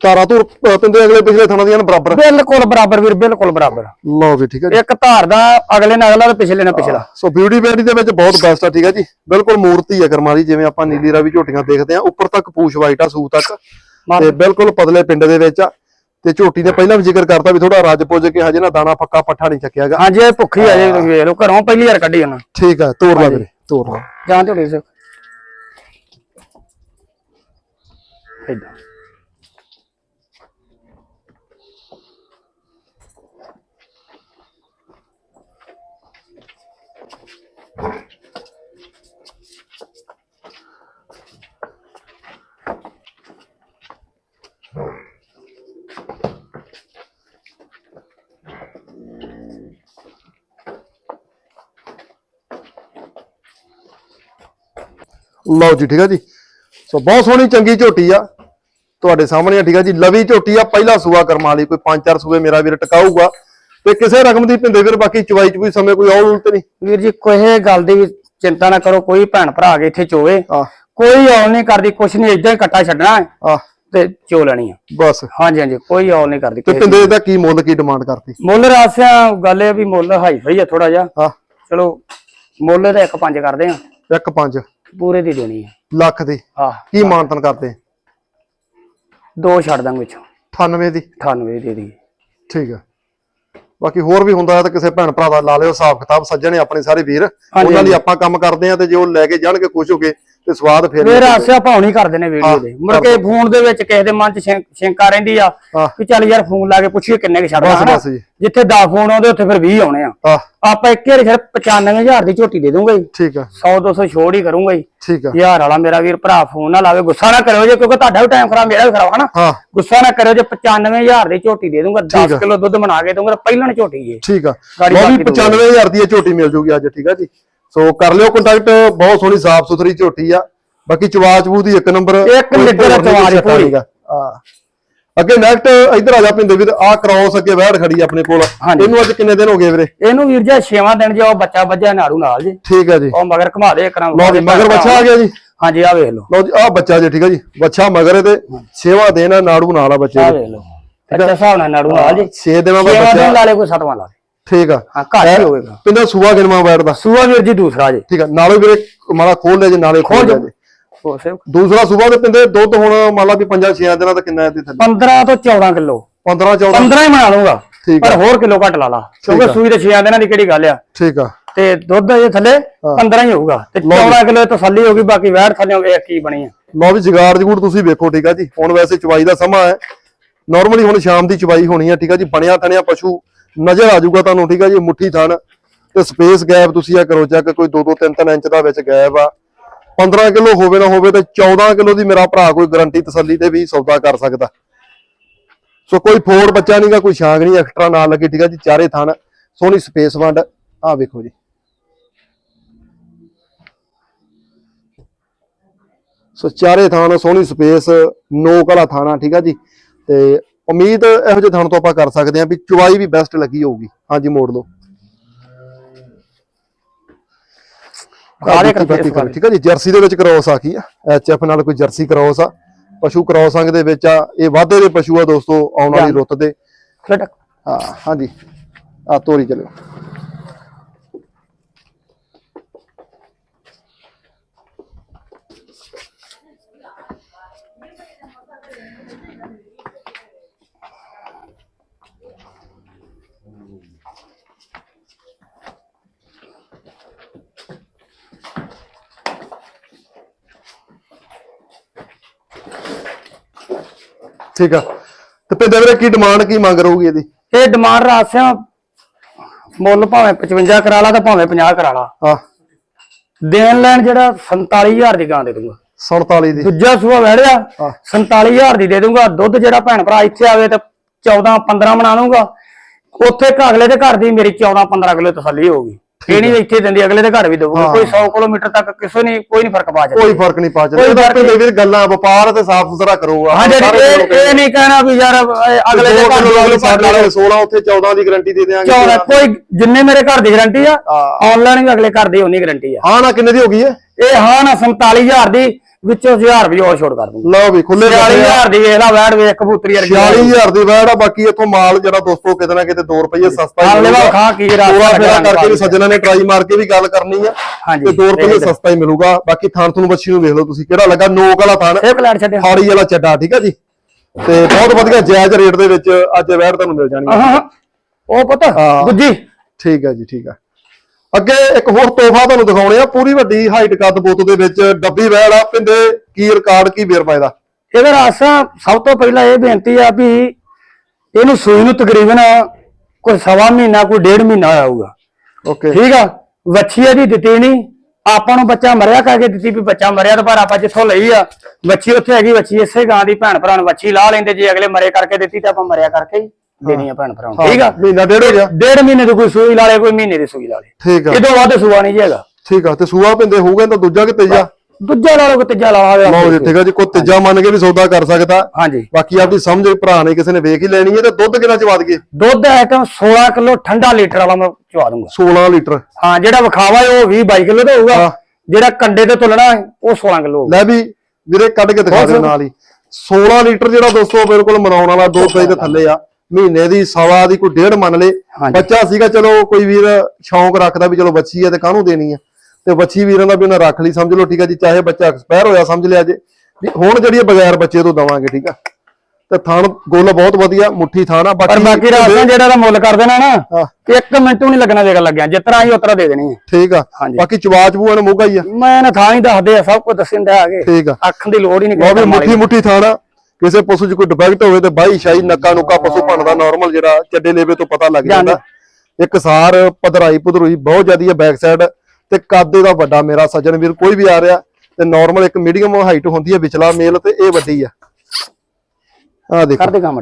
ਤਾਰਾ ਤੋਂ ਪਿੰਦੇ ਅਗਲੇ ਪਿਛਲੇ ਥਾਣਾ ਦੀਆਂ ਬਰਾਬਰ। ਬਿਲਕੁਲ ਬਰਾਬਰ ਵੀਰ ਬਿਲਕੁਲ ਬਰਾਬਰ। ਲਓ ਵੀ ਠੀਕ ਹੈ ਇੱਕ ਧਾਰ ਦਾ ਅਗਲੇ ਨਾਲ ਅਗਲਾ ਤੇ ਪਿਛਲੇ ਨਾਲ ਪਿਛਲਾ। ਸੋ ਬਿਊਟੀ ਬੈਡੀ ਦੇ ਵਿੱਚ ਬਹੁਤ ਬੈਸਟ ਆ ਠੀਕ ਹੈ ਜੀ। ਬਿਲਕੁਲ ਮੂਰਤੀ ਹੈ ਕਰਮਾਂ ਦੀ ਜਿਵੇਂ ਆਪਾਂ ਨੀਲੀ ਰਾਵੀ ਝੋਟੀਆਂ ਦੇਖਦੇ ਆ ਉੱਪਰ ਤੱਕ ਪੂਛ ਵਾਈਟ ਆ ਸੂ ਤੱਕ। ਤੇ ਬਿਲਕੁਲ ਪਤਲੇ ਪਿੰਡ ਦੇ ਵਿੱਚ ਆ। ਤੇ ਝੋਟੀ ਨੇ ਪਹਿਲਾਂ ਵੀ ਜ਼ਿਕਰ ਕਰਤਾ ਵੀ ਥੋੜਾ ਰੱਜ ਪੁੱਜ ਕੇ ਹਜੇ ਨਾ ਦਾਣਾ ਪੱਕਾ ਪੱਠਾ ਨਹੀਂ ਚੱਕਿਆਗਾ। ਹਾਂਜੀ ਇਹ ਭੁੱਖੀ ਆ ਜੇ ਤੁਸੀਂ ਵੇਖ ਲਓ ਘਰੋਂ ਪਹਿਲੀ ਵਾਰ ਕੱਢੀ ਉਹਨਾਂ ਠੀਕ ਆ ਤੋੜ ਲਾ ਵੀਰੇ ਤੋੜ ਲਾ। ਜਾਂ ਝੋਲੀ ਸੇ ਇਦਾਂ ਲਓ ਜੀ ਠੀਕ ਆ ਜੀ। ਸੋ ਬਹੁਤ ਸੋਹਣੀ ਚੰਗੀ ਝੋਟੀ ਆ। ਤੁਹਾਡੇ ਸਾਹਮਣੇ ਆ ਠੀਕ ਆ ਜੀ। ਲਵੀ ਝੋਟੀ ਆ ਪਹਿਲਾ ਸੂਆ ਕਰਮਾਂ ਵਾਲੀ। ਕੋਈ ਪੰਜ ਚਾਰ ਸੂਏ ਮੇਰਾ ਵੀਰ ਟਿਕਾਊਗਾ। ਤੇ ਕਿਸੇ ਰਕਮ ਦੀ ਭਿੰਦੇ ਵੀਰ ਬਾਕੀ ਚਵਾਈ ਚੁਈ ਸਮੇਂ ਕੋਈ ਔਲ ਉਲਟ ਨਹੀਂ? ਵੀਰ ਜੀ ਕੋਈ ਗੱਲ ਦੀ ਵੀ ਚਿੰਤਾ ਨਾ ਕਰੋ। ਕੋਈ ਭੈਣ ਭਰਾ ਆ ਕੇ ਇੱਥੇ ਚੋਵੇ। ਕੋਈ ਔਲ ਨਹੀਂ ਕਰਦੀ ਕੁਛ ਨਹੀਂ। ਇਦਾਂ ਹੀ ਕੱਟਾ ਛੱਡਣਾ ਹੈ ਤੇ ਚੋ ਲੈਣੀ ਆ। ਬਸ। ਹਾਂਜੀ ਹਾਂਜੀ। ਕੋਈ ਔਲ ਨਹੀਂ ਕਰਦੀ ਤੇ ਭਿੰਦੇ ਦਾ। ਕੀ ਮੁੱਲ ਕੀ ਡਿਮਾਂਡ ਕਰਤੀ ਦੀ। ਮੁੱਲ ਰਾਸਿਆ ਗੱਲ ਇਹ ਵੀ ਮੁੱਲ ਹਾਈ ਫਾਈ ਆ ਥੋੜਾ ਜਿਹਾ। ਚਲੋ ਮੁੱਲ ਇੱਕ ਪੰਜ ਕਰਦੇ ਆ। ਇੱਕ ਪੰਜ। ਪੂਰੇ ਦੀ ਦੇਣੀ ਆ। ਲੱਖ ਦੀ। ਕੀ ਮਾਨਤਨ ਕਰਦੇ? ਦੋ ਛੱਡ ਦਾਂਗੇ ਵਿੱਚੋਂ। 98 ਦੀ? 98 ਦੀ ਦੇ। ਦੀ ਠੀਕ ਆ। ਬਾਕੀ ਹੋਰ ਵੀ ਹੁੰਦਾ ਹੈ ਤਾਂ ਕਿਸੇ ਭੈਣ ਭਰਾ ਦਾ ਲਾ ਲਿਓ ਹਿਸਾਬ ਕਿਤਾਬ ਸੱਜਣੇ ਆਪਣੇ ਸਾਰੇ ਵੀਰ। ਉਹਨਾਂ ਲਈ ਆਪਾਂ ਕੰਮ ਕਰਦੇ ਆ ਤੇ ਜੇ ਉਹ ਲੈ ਕੇ ਜਾਣਗੇ ਖੁਸ਼ ਹੋ ਕੇ ਤੇ ਸਵਾਦ ਫੇਰ ਫੇਰ ਆਸਿਆ ਭਾਉ ਨਹੀਂ ਕਰਦੇ ਨੇ ਵੀਡੀਓ ਦੇ। ਮੁੜ ਕੇ ਫੋਨ ਦੇ ਵਿੱਚ ਕਿਸੇ ਦੇ ਮਨ 'ਚ ਸ਼ੰਕਾ ਰਹਿੰਦੀ ਆ। ਕਿ ਚੱਲ ਯਾਰ ਫੋਨ ਲਾ ਕੇ ਪੁੱਛੀਏ ਕਿੰਨੇ ਕੁ ਛੱਡਦਾ ਜਿੱਥੇ 10 ਫੋਨ ਆਉਂਦੇ ਉੱਥੇ ਫਿਰ 20 ਆਉਣੇ ਆ। ਆਪਾਂ ਇੱਕ ਵਾਰੀ ਸਿਰਫ 95000 ਦੀ ਝੋਟੀ ਦੇ ਦੂੰਗਾ ਜੀ। ਠੀਕ ਆ। 100 200 ਛੋੜ ਹੀ ਕਰੂੰਗਾ ਜੀ। ਠੀਕ ਆ। ਹਜ਼ਾਰ ਵਾਲਾ ਮੇਰਾ ਵੀਰ ਭਰਾ ਫੋਨ ਨਾ ਲਾਵੇ ਗੁੱਸਾ ਨਾ ਕਰਿਓ ਜੇ ਕਿਉਂਕਿ ਤੁਹਾਡਾ ਵੀ ਟਾਈਮ ਖਰਾਬ ਮੇਰਾ ਵੀ ਖਰਾਬ ਹਨਾ? ਗੁੱਸਾ ਨਾ ਕਰਿਓ ਜੇ 95000 ਦੀ ਝੋਟੀ ਦੇ ਦੂੰਗਾ ਠੀਕ 10 ਆ। ਕਿਲੋ ਦੁੱਧ ਬਣਾ ਕੇ ਦੂੰਗਾ ਪਹਿਲਾਂ ਝੋਟੀ ਜੀ। ਠੀਕ ਆ। ਲਓ ਵੀ ਬਾਕੀ ਦੂੰਗਾ। 95000 ਦੀ ਝੋਟੀ ਮਿਲ ਜੂਗੀ ਅੱਜ ਠੀਕ ਆ ਜੀ। ਸੋ ਕਰ ਲਿਓ ਕੰਟੈਕਟ ਬਹੁਤ ਸੋਹਣੀ ਸਾਫ਼ ਸੁਥਰੀ ਝੋਟੀ ਆ। ਬਾਕੀ ਚਵਾਚ ਬੂ ਦੀ ਇੱਕ ਨੰਬਰ ਇੱਕ ਨਿੱਗਰ ਚਵਾਚ ਪੂਰੀ। ਆ ਅੱਗੇ ਨੈਕਸਟ ਇੱਧਰ ਆ ਜਾ ਪਿੰਦੇ ਵੀਰ ਆ ਕ੍ਰੋਸ ਅੱਗੇ ਵਹਿੜ ਖੜੀ ਆਪਣੇ ਕੋਲ। ਇਹਨੂੰ ਅੱਜ ਕਿੰਨੇ ਦਿਨ ਹੋ ਗਏ ਵੀਰੇ? ਇਹਨੂੰ ਵੀਰ ਜੀ ਛੇਵਾਂ ਦਿਨ ਜੇ ਉਹ ਬੱਚਾ ਵੱਜਿਆ ਨਾੜੂ ਨਾਲ ਜੀ। ਠੀਕ ਆ ਜੀ। ਉਹ ਮਗਰ ਘੁਮਾ ਦੇ ਨਾਲ। ਲਓ ਜੀ ਮਗਰ ਬੱਚਾ ਆ ਗਿਆ ਜੀ। ਹਾਂਜੀ ਆ ਵੇਖ ਲਓ। ਲਓ ਜੀ ਆ ਬੱਚਾ ਜੀ ਠੀਕ ਆ ਜੀ। ਬੱਚਾ ਮਗਰ ਇਹਦੇ ਛੇਵਾਂ ਦਿਨ ਆ ਨਾੜੂ ਨਾਲ ਆ ਬੱਚੇ ਆ ਵੇਖ ਲਓ। ਅੱਛਾ ਹਿਸਾਬ ਨਾਲ ਨਾੜੂ ਨਾਲ ਜੀ। 6 ਦਿਨਾਂ ਦਾ ਬੱਚਾ ਲਾ ਲੇ ਕੋਈ ਸੱਤਵਾਂ ਲਾ ਲੇ ਠੀਕ ਆ। ਹਾਂ ਘੱਟ ਹੀ ਹੋਵੇਗਾ। ਪਿੰਦਾ ਸੂਆ ਗਿਣਵਾ ਬੈਠਦਾ ਸੂਆ ਵੀਰ ਜੀ ਦੂਸਰਾ ਜੀ। ਠੀਕ ਆ। ਨਾਲੇ ਵੀਰੇ ਮਾਲਾ ਖੋਲ ਲੈ ਜੀ ਨਾਲੇ ਖੋਲ ਲੈ ਜੀ। ਦੂਸਰਾ ਸੂਬਾ ਦੇ ਪਿੰਦੇ ਦੁੱਧ ਹੁਣ ਮੰਨ ਲਾ ਵੀ 5-6 ਦਿਨਾਂ ਦਾ ਕਿੰਨਾ ਹੈ ਤੇ ਥੱਲੇ। 15 ਤੋਂ 14 ਕਿਲੋ। 15 14 15 ਹੀ ਬਣਾ ਠੀਕ ਪਰ ਹੋਰ ਕਿਲੋ ਘੱਟ ਲਾ ਲਾ। ਕਿਉਂਕਿ ਆ। ਸੂਈ ਦੇ 6 ਦਿਨਾਂ ਦੀ ਕਿਹੜੀ ਗੱਲ ਆ? ਠੀਕ ਆ। ਤੇ ਦੁੱਧ ਇਹ ਥੱਲੇ 15 ਹੀ ਹੋਊਗਾ। ਤੇ 14 ਕਿਲੋ ਤਸੱਲੀ ਹੋਗੀ ਬਾਕੀ ਵੈੜ ਥੱਲੇ ਵੇਖ ਕੀ ਬਣੀ ਆ? ਲਓ ਵੀ ਜਗਾੜ ਜਗੂੜ ਤੁਸੀਂ ਵੇਖੋ ਠੀਕ ਆ ਜੀ। ਹੁਣ ਵੈਸੇ ਚਵਾਈ ਦਾ ਸਮਾਂ ਹੈ। ਨਾਰਮਲੀ ਹੁਣ ਸ਼ਾਮ ਦੀ ਚਵਾਈ ਹੋਣੀ ਹੈ ਠੀਕ ਆ ਜੀ। ਬਣਿਆ ਥਣਿਆ ਪਸ਼ੂ ਨਜ਼ਰ ਆ ਜਾਊਗਾ ਤੁਹਾਨੂੰ, ਠੀਕ ਆ ਜੀ? ਮੁੱਠੀ ਥਣ ਤੇ ਸਪੇਸ ਗੈਪ ਤੁਸੀਂ ਆ ਕਰੋ ਚੈੱਕ ਕੋਈ 2-2 3-3 ਇੰਚ ਦਾ ਵਿੱਚ ਗੈਪ ਆ। 15 ਕਿਲੋ ਹੋਵੇ ਨਾ ਹੋਵੇ ਤੇ 14 ਕਿਲੋ ਦੀ ਮੇਰਾ ਭਰਾ ਕੋਈ ਗਾਰੰਟੀ ਤਸੱਲੀ ਤੇ ਵੀ ਸੌਦਾ ਕਰ ਸਕਦਾ। ਸੋ ਕੋਈ ਫੋੜ ਬੱਚਾ ਨਹੀਂਗਾ ਕੋਈ ਛਾਂਗ ਨਹੀਂ ਐਕਸਟਰਾ ਨਾਲ ਲੱਗੇ, ਠੀਕ ਆ ਜੀ? ਚਾਰੇ ਥਣ, ਸੋਹਣੀ ਸਪੇਸ ਵੰਡ। ਆ ਵੇਖੋ ਜੀ। ਸੋ ਚਾਰੇ ਥਾਂ ਸੋਹਣੀ ਸਪੇਸ ਨੋਕ ਵਾਲਾ ਥਾਣਾ, ਠੀਕ ਆ ਜੀ? ਤੇ ਉਮੀਦ ਇਹੋ ਜਿਹੇ ਥਾਂ ਤੋਂ ਆਪਾਂ ਕਰ ਸਕਦੇ ਹਾਂ ਵੀ ਚੁਵਾਈ ਵੀ ਬੈਸਟ ਲੱਗੀ ਹੋਊਗੀ। ਹਾਂਜੀ ਮੋੜ ਲਓ। ਠੀਕ ਆ ਜੀ ਜਰਸੀ ਦੇ ਵਿੱਚ ਕ੍ਰੋਸ ਆ ਕੀ ਆ? ਐਚਐਫ ਨਾਲ ਕੋਈ ਜਰਸੀ ਕ੍ਰੋਸ ਆ। ਪਸ਼ੂ ਕ੍ਰੋਸ ਅੰਗ ਦੇ ਵਿੱਚ ਆ। ਇਹ ਵਾਧੇ ਦੇ ਪਸ਼ੂ ਆ ਦੋਸਤੋ ਆਉਣ ਵਾਲੀ ਰੁੱਤ ਦੇ। ਹਾਂ ਹਾਂਜੀ। ਆ ਤੋਰੀ ਚਲਿਓ। ਠੀਕ ਆ। ਤੇ ਪਿੰਦੇ ਵੀਰੇ ਕੀ ਡਿਮਾਂਡ ਕੀ ਮੰਗ ਰਹੂਗੀ ਇਹਦੀ? ਇਹ ਡਿਮਾਂਡ ਰਾਸਿਆ ਮੁੱਲ ਭਾਵੇਂ 55 ਕਰਾ ਲਾ ਤੇ ਭਾਵੇਂ 50 ਕਰਾ ਲਾ। ਹਾਂ। ਦੇਣ ਲੈਣ ਜਿਹੜਾ 47000 ਦੀ ਗਾਂ ਦੇ ਦੂੰਗਾ 47 ਦੀ। ਦੂਜਾ ਸੂਆ ਵੜਿਆ ਹਾਂ। 47000 ਦੀ ਦੇ ਦੂੰਗਾ ਦੁੱਧ ਜਿਹੜਾ ਭੈਣ ਭਰਾ ਇੱਥੇ ਆਵੇ ਤੇ 14 15 ਬਣਾ ਲੂੰਗਾ ਉੱਥੇ ਘ- ਅਗਲੇ ਦੇ ਘਰ ਦੀ ਮੇਰੀ 14 15 ਕਿਲੋ ਤਸੱਲੀ ਹੋਊਗੀ ਇਹ ਨਹੀਂ ਇੱਥੇ ਦਿੰਦੀ ਅਗਲੇ ਦੇ ਘਰ ਵੀ ਦਊਗੀ। ਕੋਈ 100 ਕਿਲੋਮੀਟਰ ਤੱਕ ਕਿਸੇ ਨੇ ਕੋਈ ਨਹੀਂ ਫ਼ਰਕ ਪਾ ਜਾਂਦਾ। ਕੋਈ ਫ਼ਰਕ ਨਹੀਂ ਪਾ ਚੱਲਿਆ ਫ਼ਰਕ ਇਹਦਾ ਵੀਰ ਗੱਲਾਂ ਵਪਾਰ ਤੇ ਸਾਫ਼ ਸੁਥਰਾ ਕਰੋ ਹਾਂ ਜੀ ਇਹ ਇਹ ਨਹੀਂ ਕਹਿਣਾ ਵੀ ਯਾਰ ਅਗਲੇ ਦੇ ਘਰ ਦੀ ਸਾਡੇ ਨਾਲ 16 ਉੱਥੇ 14 ਦੀ ਗਾਰੰਟੀ ਦੇ 14 ਕੋਈ ਜਿੰਨੇ ਮੇਰੇ ਘਰ ਦੀ ਗਾਰੰਟੀ ਆ। ਆਨਲਾਈਨ ਵੀ ਅਗਲੇ ਘਰ ਦੀ ਉਨੀ ਗਾਰੰਟੀ ਆ। ਹਾਂ ਨਾ ਕਿੰਨੇ ਦੀ ਹੋ ਗਈ ਹੈ? ਇਹ ਹਾਂ ਨਾ 47000 ਦੀ। ਵਿੱਚੋਂ 1000 ਵੀ ਹੋਰ ਛੋੜ ਕਰ ਦੂੰਗਾ ਲਓ ਵੀ ਖੁੱਲੇ 40000 ਦੀ ਵੇਖ ਲੈ ਵੈੜ ਵੇਖ ਕਬੂਤਰੀ ਵਰਗੀ 46000 ਦੀ ਵੈੜ ਆ ਬਾਕੀ ਇੱਥੋਂ ਮਾਲ ਜਿਹੜਾ ਦੋਸਤੋ ਕਿਤੇ ਨਾ ਕਿਤੇ 2 ਰੁਪਏ ਸਸਤਾ ਹੀ ਵਾਰ ਖਾ ਕੀ ਰਾਤ ਪੂਰਾ ਫੇਰਾ ਕਰਕੇ ਵੀ ਸੱਜਣਾ ਨੇ ਟਰਾਈ ਮਾਰ ਕੇ ਵੀ ਗੱਲ ਕਰਨੀ ਆ ਤੇ 2 ਰੁਪਏ ਸਸਤਾ ਹੀ ਮਿਲੂਗਾ। ਬਾਕੀ ਥਾਣ ਤੁਹਾਨੂੰ ਬੱਚੀ ਨੂੰ ਵੇਖ ਲਓ ਤੁਸੀਂ ਕਿਹੜਾ ਲੱਗਾ ਨੋਕ ਵਾਲਾ ਥਾਣ ਇਹ ਪਲਾਟ ਛੱਡਿਆ ਹਾੜੀ ਵਾਲਾ ਚੱਡਾ ਠੀਕ ਆ ਜੀ? ਤੇ ਬਹੁਤ ਵਧੀਆ ਜਾਇਜ਼ ਰੇਟ ਦੇ ਵਿੱਚ ਅੱਜ ਵੈੜ ਤੁਹਾਨੂੰ ਮਿਲ ਜਾਣੀ ਆ ਆਹਾਂ, ਉਹ ਪਤਾ। ਗੁੱਜੀ ਠੀਕ ਆ ਜੀ ਠੀਕ ਆ। ਅੱਗੇ ਇੱਕ ਹੋਰ ਤੋਹਫਾ ਤੁਹਾਨੂੰ ਦਿਖਾਉਣੇ ਆ ਪੂਰੀ ਵੱਡੀ ਹਾਈਟ ਕੱਦ ਬੋਤ ਦੇ ਵਿੱਚ ਡੱਬੀ ਵੈੜ ਆ ਪਿੰਦੇ ਕੀ ਰਿਕਾਰਡ ਕੀ ਵੇਰਵਾ ਇਹਦਾ? ਇਹਦਾ ਰਾਸਾ ਸਭ ਤੋਂ ਪਹਿਲਾਂ ਇਹ ਬੇਨਤੀ ਆ ਵੀ ਇਹਨੂੰ ਸੂਈ ਨੂੰ ਤਕਰੀਬਨ ਕੋਈ ਸਵਾ ਮਹੀਨਾ ਕੋਈ ਡੇਢ ਮਹੀਨਾ ਹੋਇਆ ਹੋਊਗਾ। ਓਕੇ। ਠੀਕ ਆ? ਵੱਛੀ ਇਹਦੀ ਦਿੱਤੀ ਨਹੀਂ। ਆਪਾਂ ਨੂੰ ਬੱਚਾ ਮਰਿਆ ਕਰਕੇ ਦਿੱਤੀ ਵੀ ਬੱਚਾ ਮਰਿਆ ਤਾਂ ਪਰ ਆਪਾਂ ਜਿੱਥੋਂ ਲਈ ਆ ਵੱਛੀ ਉੱਥੇ ਹੈਗੀ ਵੱਛੀ ਇਸੇ ਗਾਂ ਦੀ ਭੈਣ ਭਰਾ ਨੂੰ ਵੱਛੀ ਲਾ ਲੈਂਦੇ ਜੇ ਅਗਲੇ ਮਰੇ ਕਰਕੇ ਦਿੱਤੀ ਤਾਂ ਆਪਾਂ ਮਰਿਆ ਕਰਕੇ ਹੀ। ਦੇਣੀ ਆ ਭੈਣ ਭਰਾ ਨੂੰ। ਠੀਕ ਆ? ਮਹੀਨਾ ਡੇਢ ਹੋ ਗਿਆ। ਡੇਢ ਮਹੀਨੇ ਦੀ ਕੋਈ ਸੂਈ ਲਾ ਲੇ ਕੋਈ ਮਹੀਨੇ ਦੀ ਸੂਈ ਲਾ ਲੇ ਠੀਕ ਆ। ਇਹਦੋਂ ਵੱਧ ਸੂਆ ਨਹੀਂ ਜੇਗਾ ਠੀਕ ਆ ਤੇ ਸੂਆ ਪਿੰਦੇ ਹੋਊਗਾ ਤਾਂ ਦੂਜਾ ਕਿ ਤੀਜਾ? ਦੂਜਾ ਲਾ ਲਓ ਕਿ ਤੀਜਾ ਲਾ ਲਓ। ਲਓ ਜੀ ਠੀਕ ਆ ਜੀ ਕੋਈ ਤੀਜਾ ਮੰਨ ਕੇ ਵੀ ਸੌਦਾ ਕਰ ਸਕਦਾ। ਹਾਂਜੀ। ਬਾਕੀ ਆਪਦੀ ਸਮਝ ਭਰਾ ਨੇ ਕਿਸੇ ਨੇ ਵੇਖ ਹੀ ਲੈਣੀ ਹੈ ਤੇ ਦੁੱਧ ਕਿੰਨਾ ਚਵਾ ਦਈਏ? ਦੁੱਧ ਆਈਟਮ 16 ਕਿਲੋ ਠੰਡਾ ਲੀਟਰ ਵਾਲਾ ਮੈਂ ਚਵਾ ਦੂੰਗਾ। 16 ਲੀਟਰ। ਹਾਂ ਜਿਹੜਾ ਵਿਖਾਵਾ ਹੈ ਉਹ 20 22 ਕਿਲੋ ਦਾ ਹੋਊਗਾ। ਹਾਂ। ਜਿਹੜਾ ਕੰਡੇ ਤੇ ਤੁਲਣਾ ਹੈ ਉਹ 16 ਕਿਲੋ ਲੈ ਵੀ ਵੀਰੇ ਕੱਢ ਕੇ ਦਿਖਾ ਦੇ ਨਾਲ ਹੀ। 16 ਲੀਟਰ ਜਿਹੜਾ ਦੋਸਤੋ ਬਿਲਕੁਲ ਮਨਾਉਣ ਵਾਲਾ ਦੋ ਰੁਪਏ ਦੇ ਥੱਲੇ ਆ। ਮਹੀਨੇ ਦੀ ਸਵਾ ਦੀ ਕੋਈ ਡੇਢ ਮੰਨ ਲੇ। ਬੱਚਾ ਸੀਗਾ ਚਲੋ ਕੋਈ ਵੀਰ ਸ਼ੌਂਕ ਰੱਖਦਾ ਵੀ ਚਲੋ ਬੱਚੀ ਆ ਤੇ ਕਾਹਨੂੰ ਦੇਣੀ ਆ ਤੇ ਬੱਚੀ ਵੀਰਾਂ ਦਾ ਵੀ ਉਹਨਾਂ ਰੱਖ ਲਈ ਸਮਝ ਲਓ ਠੀਕ ਆ ਜੀ ਚਾਹੇ ਬੱਚਾ ਐਕਸਪਾਇਰ ਹੋਇਆ ਸਮਝ ਲਿਆ ਜੇ। ਵੀ ਹੁਣ ਜਿਹੜੀ ਬਗੈਰ ਬੱਚੇ ਤੋਂ ਦਵਾਂਗੇ ਠੀਕ ਆ ਤੇ ਥਣ ਗੁੱਲ ਬਹੁਤ ਵਧੀਆ ਮੁੱਠੀ ਥਾਣ ਆ ਪਰ ਬਾਕੀ ਰਾਸਾਂ ਜਿਹੜਾ ਦਾ ਮੁੱਲ ਕਰ ਦੇਣਾ ਨਾ ਹਾਂ। ਇੱਕ ਮਿੰਟ ਵੀ ਨਹੀਂ ਲੱਗਣਾ ਜੇਗਾ ਲੱਗਿਆ ਜਿਤਨਾ ਹੀ ਉਤਰਾ ਦੇ ਦੇਣੀ ਹੈ। ਠੀਕ ਆ। ਬਾਕੀ ਚਵਾਚ ਬੂਆ ਨੇ ਮੋਗਾ ਹੀ ਆ। ਮੈਂ ਨਾ ਥਾਂ ਹੀ ਦੱਸਦੇ ਆ ਸਭ ਕੁਝ ਦੱਸਣ ਦੇ ਆਗੇ ਠੀਕ ਆ। ਅੱਖਾਂ ਦੀ ਲੋੜ ਹੀ ਨਹੀਂ ਕਿਸੇ ਮੁੱਠੀ ਮੁੱਠੀ ਥਾਣਾ ਕਿਸੇ ਪਸ਼ੂ 'ਚ ਕੋਈ ਡਿਫੈਕਟ ਹੋਵੇ ਤੇ ਬਾਈ ਸ਼ਾਈ ਨੱਕਾ ਨੁੱਕਾ ਪਸ਼ੂ ਭਣਦਾ ਨਾਰਮਲ ਜਿਹੜਾ ਚੱਡੇ ਲੇਵੇ ਤੋਂ ਪਤਾ ਲੱਗ ਜਾਂਦਾ। ਇੱਕ ਸਾਰ ਪਧਰਾਈ ਪੁਧਰੂਈ ਬਹੁਤ ਜ਼ਿਆਦੀ ਹੈ ਬੈਕ ਸਾਈਡ ਤੇ ਕੱਦ ਇਹਦਾ ਵੱਡਾ ਮੇਰਾ ਸੱਜਣ ਵੀਰ ਕੋਈ ਵੀ ਆ ਰਿਹਾ ਤੇ ਨਾਰਮਲ ਇੱਕ ਮੀਡੀਅਮ ਹਾਈਟ ਹੁੰਦੀ ਹੈ ਵਿਚਲਾ ਮੇਲ ਤੇ ਇਹ ਵੱਡੀ ਆ। ਆ ਦੇਖੋ। ਕਰਦੇ ਕੰਮ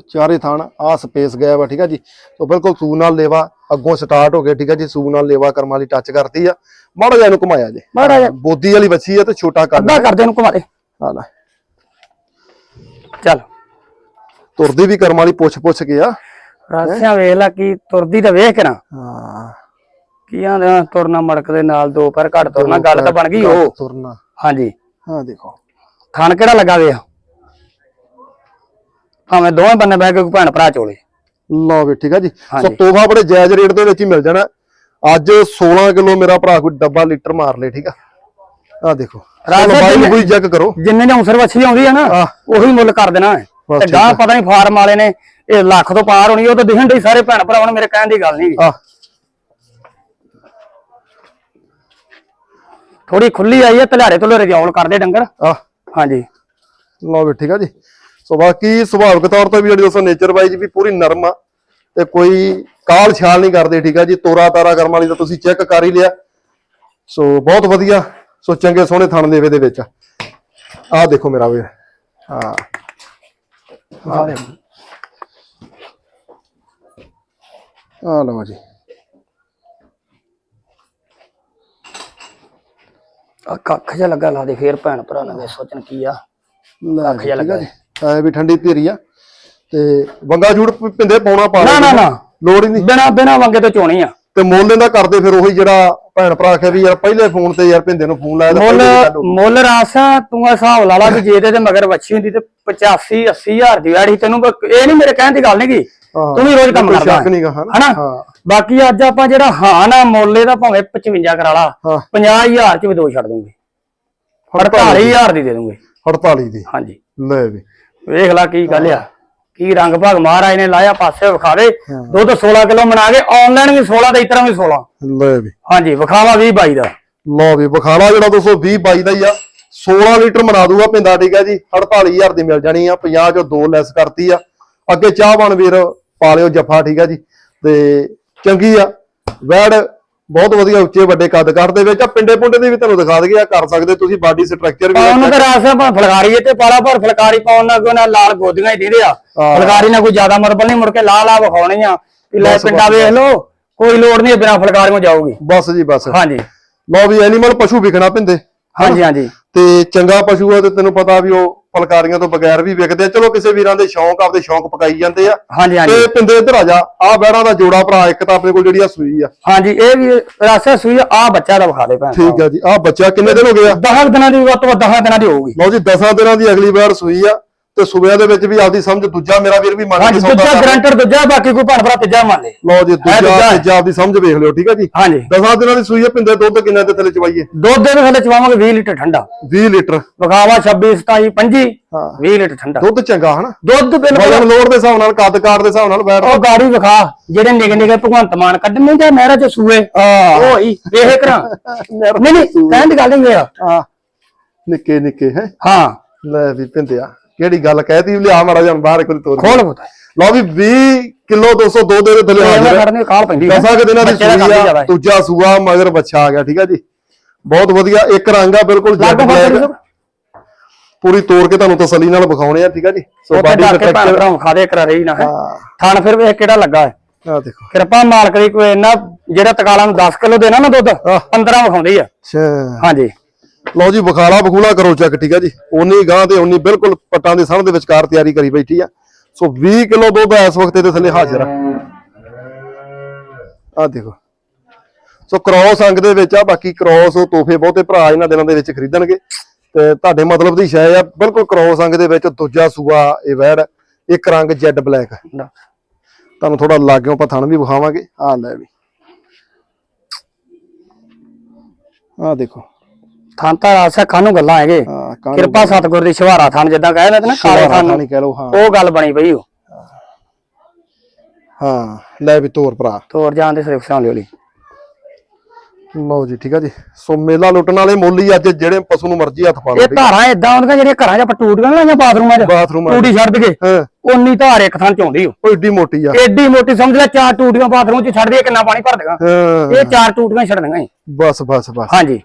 ਚਾਰੇ ਥਾਣ ਆ ਸਪੇਸ ਗਿਆ ਵਾ ਠੀਕ ਆ ਜੀ? ਸੋ ਬਿਲਕੁਲ ਸੂ ਨਾਲ ਲੇਵਾ ਅੱਗੋਂ ਸਟਾਰਟ ਹੋ ਗਿਆ ਠੀਕ ਆ ਜੀ? ਸੂ ਨਾਲ ਲੇਵਾ ਕਰਮ ਵਾਲੀ ਟੱਚ ਕਰਤੀ ਆ। ਮਾੜਾ ਜਿਹਾ ਇਹਨੂੰ ਘੁਮਾਇਆ ਜੇ। ਮਾੜਾ ਜਿਹਾ। ਬੋਦੀ ਵਾਲੀ ਬੱਚੀ ਆ ਤੇ ਛੋਟਾ ਕੱਦ ਅੱਧਾ ਕਰਦੇ ਨੂੰ ਘੁਮਾ ਦੇ। ਆ ਲੈ। ਚੱਲ। ਤੁਰਦੀ ਵੀ ਕਰਮ ਵਾਲੀ ਪੁੱਛ ਪੁੱਛ ਕੇ ਆ। ਰਾਸਿਆਂ ਵੇਖ ਲੈ ਕੀ ਤੁਰਦੀ ਤਾਂ ਵੇਖ ਕੇ ਨਾ। ਹਾਂ। ਕੀ ਆਂਦੇ ਆ ਤੁਰਨਾ ਮੜਕ ਦੇ ਨਾਲ ਦੋ ਪਰ ਘੱਟ ਤੁਰਨਾ ਗੱਲ ਤਾਂ ਬਣ ਗਈ ਉਹ। ਤੁਰਨਾ। ਹਾਂਜੀ। ਹਾਂ ਦੇਖੋ। ਥਣ ਕਿਹੜਾ ਲੱਗਾ ਵੇ? ਭਾਵੇਂ ਦੋਵੇਂ ਬੰਨੇ ਬਹਿ ਕੇ ਕੋਈ ਭੈਣ ਭਰਾ ਚੋਲੇ। ਲਓ ਵੀ ਠੀਕ ਆ ਜੀ। ਸੋ ਹਾਂਜੀ। ਤੋਹਫਾ ਬੜੇ ਜਾਇਜ਼ ਰੇਟ ਦੇ ਵਿੱਚ ਹੀ ਮਿਲ ਜਾਣਾ। ਅੱਜ 16 ਕਿਲੋ ਮੇਰਾ ਭਰਾ ਕੋਈ ਡੱਬਾ ਲੀਟਰ ਮਾਰ ਲੇ ਠੀਕ ਆ। ਆ ਦੇਖੋ। ਰਾਜਾ ਲੰਬਾਈ ਜਿੰਨੇ- ਕੋਈ ਚੈੱਕ ਕਰੋ। ਜਿੰਨੇ ਨੇ ਉਸਰ ਵੱਛੀ ਆਉਂਦੀ ਆ ਨਾ ਆਹ। ਉਹੀ ਮੁੱਲ ਕਰ ਦੇਣਾ ਹੈ। ਬਸ ਤੇ ਠੀਕ ਗਾਂ ਆ। ਪਤਾ ਨਹੀਂ ਫਾਰਮ ਵਾਲੇ ਨੇ ਇਹ ਲੱਖ ਤੋਂ ਪਾਰ ਹੋਣੀ ਉਹ ਤਾਂ ਦਿਖਣ ਡਈ ਸਾਰੇ ਭੈਣ ਭਰਾਵਾਂ ਨੂੰ ਮੇਰੇ ਕਹਿਣ ਦੀ ਗੱਲ ਨਹੀਂ ਆ ਥੋੜੀ ਖੁੱਲੀ ਆਈ ਹੈ ਤਲਾੜੇ ਤੋਂ ਰਜੌਲ ਕਰਦੇ ਡੰਗਰ। ਆ ਹਾਂਜੀ। ਲਓ ਵੀ ਠੀਕ ਆ ਜੀ। ਸੋ ਬਾਕੀ ਸੁਭਾਵਿਕ ਤੌਰ ਤੇ ਵੀ ਜਿਹੜੀ ਦੋਸਤੋ ਨੇਚਰ ਵਾਈਜ਼ ਵੀ ਪੂਰੀ ਨਰਮ ਆ ਤੇ ਕੋਈ ਕਾਲ ਛਾਲ ਨਹੀਂ ਕਰਦੇ ਠੀਕ ਆ ਜੀ? ਤੋਰਾ ਤਾਰਾ ਕਰਮ ਵਾਲੀ ਤਾਂ ਤੁਸੀਂ ਚੈੱਕ ਕਰ ਹੀ ਲਿਆ। ਸੋ ਬਹੁਤ ਵਧੀਆ। ਸੋ ਚੰਗੇ ਸੋਹਣੇ ਥਣ ਦੇਵੇ ਦੇ ਵਿੱਚ। ਆਹ ਦੇਖੋ ਮੇਰਾ ਵੀਰ। ਹਾਂ। ਆ ਲਓ ਜੀ। ਆ ਕੱਖ ਜਿਹਾ ਲੱਗਾ ਲਾ ਦੇ ਫੇਰ ਭੈਣ ਭਰਾ ਨੇ ਸੋਚਣ ਕੀ ਆ। ਅੱਖ ਜਿਹਾ ਲੱਗਾ। ਜੀ। ਐ ਵੀ ਠੰਡੀ ਧੀਰੀ ਆ। ਤੇ ਵੰਗਾ ਜੂੜ ਪਿੰਦੇ ਪਾਉਣਾ ਪਾ ਨਾ ਨਾ ਨਾ। ਲੋੜ ਹੀ ਨਹੀਂ। ਬਿਨਾ ਬਿਨਾ ਵੰਗੇ ਤੋਂ ਚੋਣੀ ਆ। ਤੇ ਮੁੱਲ ਇਹਦਾ ਕਰਦੇ ਫਿਰ ਉਹੀ ਜਿਹੜਾ ਭੈਣ ਭਰਾ ਆਖਿਆ ਵੀ ਯਾਰ ਪਹਿਲੇ ਫੋਨ ਤੇ ਯਾਰ ਪਿੰਦੇ ਨੂੰ ਫੋਨ ਲਾਇਆ ਮੁੱਲ ਦੀ। ਮੁੱਲ ਰਾਸਾ ਤੂੰ ਹਿਸਾਬ ਲਾ ਲਾ ਵੀ ਜੇ ਤੇ ਮਗਰ ਵੱਛੀ ਹੁੰਦੀ ਤੇ 85 80 ਹਜ਼ਾਰ ਦੀ ਵੈੜੀ ਤੈਨੂੰ ਇਹ ਨਹੀਂ ਮੇਰੇ ਕਹਿਣ ਦੀ ਗੱਲ ਨਹੀਂ ਹਾਂ। ਤੂੰ ਵੀ ਰੋਜ਼ ਕੰਮ ਕਰਦਾ ਹਨਾ ਬਾਕੀ ਅੱਜ ਆਪਾਂ ਜਿਹੜਾ ਹਾਂ ਨਾ ਮੁੱਲ ਇਹਦਾ ਭਾਵੇਂ 55 ਕਰਾ ਲਾ ਹਾਂ। 50000 ਚ ਵੀ ਦੋ ਛੱਡ ਦੂੰਗੇ। 48000 ਦੀ। ਦੇ ਦੂੰਗੇ। 48 ਦੀ। ਹਾਂਜੀ। ਲੈ ਵੀ। ਵੇਖ ਲੈ ਕੀ ਗੱਲ ਆ। ਕੀ ਰੰਗ ਭਾਗ ਮਹਾਰਾਜ ਨੇ ਲਾਇਆ ਪਾਸੇ ਵਿਖਾ ਦੇ। ਦੁੱਧ 16 ਕਿਲੋ ਬਣਾ ਕੇ ਆਨਲਾਈਨ ਵੀ 16 ਤੇ ਇਤਰਾ ਵੀ 16 ਲੈ ਵੀ। ਹਾਂਜੀ ਵਿਖਾਵਾ 20 22 ਦਾ। ਲਓ ਵੀ ਬਖਾਲਾ ਜਿਹੜਾ 220 22 ਦਾ ਹੀ ਆ। 16 ਲੀਟਰ ਮਨਾ ਦੂਗਾ ਪਿੰਦਾ ਠੀਕ ਹੈ ਜੀ। 48000 ਦੀ ਮਿਲ ਜਾਣੀ ਆ। 50 ਚੋਂ ਦੋ ਲੈਸ ਕਰਤੀ ਆ। ਅੱਗੇ ਚਾਹ ਬਣ ਵੀਰ ਪਾ ਲਿਓ ਜੱਫਾ ਠੀਕ ਹੈ ਜੀ। ਤੇ ਚੰਗੀ ਆ। ਵੈੜ ਬਹੁਤ ਵਧੀਆ ਉੱਚੇ ਵੱਡੇ ਕੱਦ ਕੱਦ ਦੇ ਵਿੱਚ। ਆ ਪਿੰਡੇ ਪੁੰਡੇ ਦੀ ਵੀ ਤੁਹਾਨੂੰ ਦਿਖਾ ਦਈਏ ਆ ਕਰ ਸਕਦੇ ਤੁਸੀਂ ਬਾਡੀ ਸਟਰਕਚਰ ਵੀ ਪਾਉਣ ਨੂੰ ਤਾਂ ਰਾਸ ਆਪਾਂ ਫਲਕਾਰੀ ਤੇ ਪਾਲਾ ਪਰ ਫਲਕਾਰੀ ਪਾਉਣ ਨਾਲ ਕੋਈ ਨਾ ਲਾਲ ਗੋਦੀਆਂ ਹੀ ਦੀਦੇ ਆ। ਫਲਕਾਰੀ ਨਾਲ ਕੋਈ ਜ਼ਿਆਦਾ ਮਰਬਲ ਨਹੀਂ ਮੁੜ ਕੇ ਲਾ ਲਾ ਵਿਖਾਉਣੀ ਆ। ਵੀ ਲੈ ਪਿੰਡਾ ਵੇਖ ਲਓ ਕੋਈ ਲੋੜ ਨਹੀਂ ਬਿਨਾ ਫਲਕਾਰੀਆਂ ਜਾਊਗੀ। ਬਸ ਜੀ ਬਸ। ਹਾਂਜੀ। ਲਓ ਵੀ ਐਨੀਮਲ ਪਸ਼ੂ ਵਿਕਣਾ ਪਿੰਦੇ ਹਾਂਜੀ ਹਾਂਜੀ। ਤੇ ਚੰਗਾ ਪਸ਼ੂ ਆ ਤੇ ਤੈਨੂੰ ਪਤਾ ਵੀ ਉਹ ਫਲਕਾਰੀਆਂ ਤੋਂ ਬਗੈਰ ਵੀ ਵਿਕਦੇ ਆ। ਚਲੋ ਕਿਸੇ ਵੀਰਾਂ ਦੇ ਸ਼ੌਂਕ ਆਪਦੇ ਸ਼ੌਂਕ ਪਕਾਈ ਜਾਂਦੇ ਆ। ਹਾਂਜੀ ਹਾਂਜੀ। ਤੇ ਪਿੰਦੇ ਇੱਧਰ ਆ ਜਾ। ਆ ਬੈੜਾਂ ਦਾ ਜੋੜਾ ਭਰਾ ਇੱਕ ਤਾਂ ਆਪਣੇ ਕੋਲ ਜਿਹੜੀ ਆ ਸੂਈ ਆ। ਹਾਂਜੀ ਇਹ ਵੀ ਰਾਸਾ ਸੂਈ ਆ ਬੱਚਾ ਦਾ ਵਿਖਾ ਦੇ ਭੈਣ ਠੀਕ ਆ ਜੀ। ਆ ਬੱਚਾ ਕਿੰਨੇ ਦਿਨ ਹੋ ਗਏ ਆ? 10 ਦਿਨਾਂ ਦੀ ਵੱਧ ਤੋਂ ਵੱਧ 10 ਦਿਨਾਂ ਦੀ ਹੋਊਗੀ। ਲਓ ਜੀ 10 ਦਿਨਾਂ ਦੀ ਅਗਲੀ ਵਾਰ ਸੂਈ ਆ। ਤੇ ਸੂਬਿਆਂ ਦੇ ਵਿੱਚ ਵੀ ਆਪਦੀ ਸਮਝ ਦੂਜਾ ਮੇਰਾ ਵੀਰ ਵੀ ਮੰਨ ਹਾਂਜੀ ਕੇ ਸੌਦਾ ਦੂਜਾ ਕਰ ਦੂਜਾ ਬਾਕੀ ਕੋਈ ਭੈਣ ਭਰਾ ਤੀਜਾ ਮੰਨ ਲੇ। ਲਓ ਜੀ ਹੈ ਦੂਜਾ ਦੂਜਾ। ਤੀਜਾ ਆਪਦੀ ਸਮਝ ਵੇਖ ਲਿਓ ਠੀਕ ਆ ਜੀ? ਹਾਂਜੀ। 10 ਦਿਨਾਂ ਦੀ ਸੂਈ ਆ ਪਿੰਦੇ ਦੁੱਧ ਕਿੰਨੇ ਦੇ ਥੱਲੇ ਚਵਾਈਏ? ਦੁੱਧ ਦੇ ਥੱਲੇ ਚਵਾਵਾਂਗੇ 20 ਲੀਟਰ ਠੰਡਾ। 20 ਲੀਟਰ। ਵਿਖਾਵਾ 26 27 25 ਹਾਂ। 20 ਲੀਟਰ ਠੰਡਾ। ਦੁੱਧ ਚੰਗਾ ਹਨਾ? ਦੁੱਧ ਬਿਲਕੁਲ ਵਜਨ ਲੋਡ ਦੇ ਹਿਸਾਬ ਨਾਲ ਕੱਦ ਕਾਰ ਦੇ ਹਿਸਾਬ ਨਾਲ ਬੈਠ ਉਹ ਗਾੜੀ ਵਿਖਾ ਜਿਹੜੇ ਨਿਗੇ ਨਿਗੇ ਭਗਵੰਤ ਮਾਨ ਕੱਢਣੇ ਜਾਂ ਨਹਿਰਾਂ ਚ ਸੂਏ? ਉਹ ਹੀ ਵੇਖ ਕਰਾਂ। ਨਹੀਂ ਨਹੀਂ ਕਹਿਣ ਦੀ ਗੱਲ ਨਹੀਂ ਆ ਨਿੱਕੇ ਨਿੱਕੇ ਹੈ? ਹਾਂ। ਲੈ ਵੀ ਪਿੰਦਿਆ ਕਿਹੜੀ ਗੱਲ ਕਹਿਤੀ ਲਿਆ ਮਾੜਾ ਜਿਹਾ ਬਾਹਰ ਇੱਕ ਵਾਰੀ ਤੋਰ ਖੋਲ ਬਤਾ ਲਓ ਵੀ 20 ਕਿਲੋ 202 ਦੇ ਥੱਲੇ ਹਾਜ਼ਰ ਹੈ ਦੀ ਕਾਲ ਪੈਂਦੀ। ਦਸਾਂ ਕਿ ਦਿਨਾਂ ਦੀ ਬੱਚੇ ਦਾ ਕੰਮ ਹੀ ਸੂਈ ਜ਼ਿਆਦਾ ਆ ਹੈ। ਦੂਜਾ ਸੂਆ ਮਗਰ ਬੱਚਾ ਆ ਗਿਆ ਠੀਕ ਆ ਜੀ। ਬਹੁਤ ਵਧੀਆ ਇੱਕ ਰੰਗ ਆ ਬਿਲਕੁਲ ਲਾਗੋ ਪੂਰੀ ਤੋੜ ਕੇ ਤੁਹਾਨੂੰ ਤਸੱਲੀ ਨਾਲ ਵਿਖਾਉਣੇ ਆ ਠੀਕ ਆ ਜੀ। ਸੋ ਉੱਥੇ ਬਾਡੀ ਡਾਕੇ ਭੈਣ ਪ੍ਰੋਟੈਕਟਰ ਭਰਾ ਖਾ ਦੇ ਕਰਾ ਰਹੀ ਨਾ ਹੈ। ਥਣ ਫਿਰ ਵੇਖ ਕਿਹੜਾ ਲੱਗਾ ਹੈ। ਆ ਦੇਖੋ। ਕਿਰਪਾ ਮਾਲਕ ਦੀ ਕੋਈ ਇੰਨਾ ਜਿਹੜਾ ਤਕਾਲਾ ਨੂੰ 10 ਕਿਲੋ ਦੇਣਾ ਨਾ ਦੁੱਧ ਆਹ। 15 ਵਿਖਾਉਂਦੀ ਆ। ਅੱਛਾ। ਹਾਂਜੀ। ਲਓ ਜੀ ਬਖਾਲਾ ਬਖੂਲਾ ਕਰੋ ਚੱਕ ਠੀਕ ਆ ਜੀ। ਉਨੀ ਗਾਂ ਤੇ ਉਨੀ ਬਿਲਕੁਲ ਪੱਟਾਂ ਦੇ ਸਾਹਮਣੇ ਦੇ ਵਿਚਕਾਰ ਤਿਆਰੀ ਕਰੀ ਬੈਠੀ ਆ। ਸੋ 20 ਕਿਲੋ ਦੁੱਧ ਇਸ ਵਕਤ ਇਹਦੇ ਥੱਲੇ ਹਾਜ਼ਰ ਆ। ਆ ਦੇਖੋ। ਸੋ ਕ੍ਰੋਸ ਅੰਗ ਦੇ ਵਿੱਚ ਆ ਬਾਕੀ ਕ੍ਰੋਸ ਤੋਹਫੇ ਬਹੁਤੇ ਭਰਾ ਇਹਨਾਂ ਦਿਨਾਂ ਦੇ ਵਿੱਚ ਖਰੀਦਣਗੇ। ਤੇ ਤੁਹਾਡੇ ਮਤਲਬ ਦੀ ਸ਼ੈ ਆ ਬਿਲਕੁਲ ਕ੍ਰੋਸ ਅੰਗ ਦੇ ਵਿੱਚ ਦੂਜਾ ਸੂਆ ਇਹ ਵੈੜ ਇੱਕ ਰੰਗ ਜੈਡ ਬਲੈਕ। ਤੁਹਾਨੂੰ ਥੋੜਾ ਲਾਗਿਓ ਆਪਾਂ ਥਣ ਵੀ ਵਿਖਾਵਾਂਗੇ। ਆ ਲੈ ਵੀ। ਆ ਦੇਖੋ। ਥਣ ਤਾਂ ਆਸਾ ਖਾਨੂੰ ਗੱਲਾਂ ਹੈਗੇ। ਹਾਂ ਕਾਹਨੂੰ ਕਿਰਪਾ ਸਤਗੁਰ ਦੀ ਸ਼ਵਾਰਾ ਥਣ ਜਿੱਦਾਂ ਕਹਿੰਦੇ ਨੇ ਨਾ ਕਾਲੇ ਥਣ ਨੂੰ। ਕਹਿ ਲਓ ਹਾਂ। ਉਹ ਗੱਲ ਬਣੀ ਪਈ ਉਹ। ਹਾਂ ਲੈ ਵੀ ਤੋਰ ਭਰਾ। ਤੋੜ ਜਾਣ ਦੇ ਸਿਰਫ ਸਾਂ ਲਿਓ ਲਈ ਲਓ ਜੀ ਠੀਕ ਆ ਜੀ। ਸੋ ਮੇਲਾ ਲੁੱਟਣ ਵਾਲੇ ਮੁੱਲ ਹੀ ਅੱਜ ਜਿਹੜੇ ਪਸ਼ੂ ਨੂੰ ਮਰਜ਼ੀ ਹੱਥ ਪਾ ਲਓ ਇਹ ਧਾਰਾਂ ਇਦਾਂ ਹੁੰਦੀਆਂ ਜਿਹੜੀਆਂ ਘਰਾਂ 'ਚ ਆਪਾਂ ਟੂਟੀਆਂ ਨੀ ਲਾਈਆਂ ਬਾਥਰੂਮਾਂ 'ਚ। ਬਾਥਰੂਮ ਟੂਟੀ ਛੱਡ ਕੇ। ਹਾਂ। ਉਨੀ ਧਾਰ ਇੱਕ ਥਾਂ 'ਚ ਆਉਂਦੀ ਉਹ। ਏਡੀ ਮੋਟੀ ਆ। ਏਡੀ ਮੋਟੀ ਸਮਝ ਲੈ ਚਾਰ ਟੂਟੀਆਂ ਬਾਥਰੂਮ 'ਚ ਛੱਡ ਦੇ ਕਿੰਨਾ ਪਾਣੀ ਭਰ ਦੇਗਾ। ਹਾਂ। ਇਹ ਚਾਰ ਟੂਟੀਆਂ ਛੱਡ ਦੇਗਾ ਬਸ ਬਸ ਬਸ। ਹਾਂਜੀ।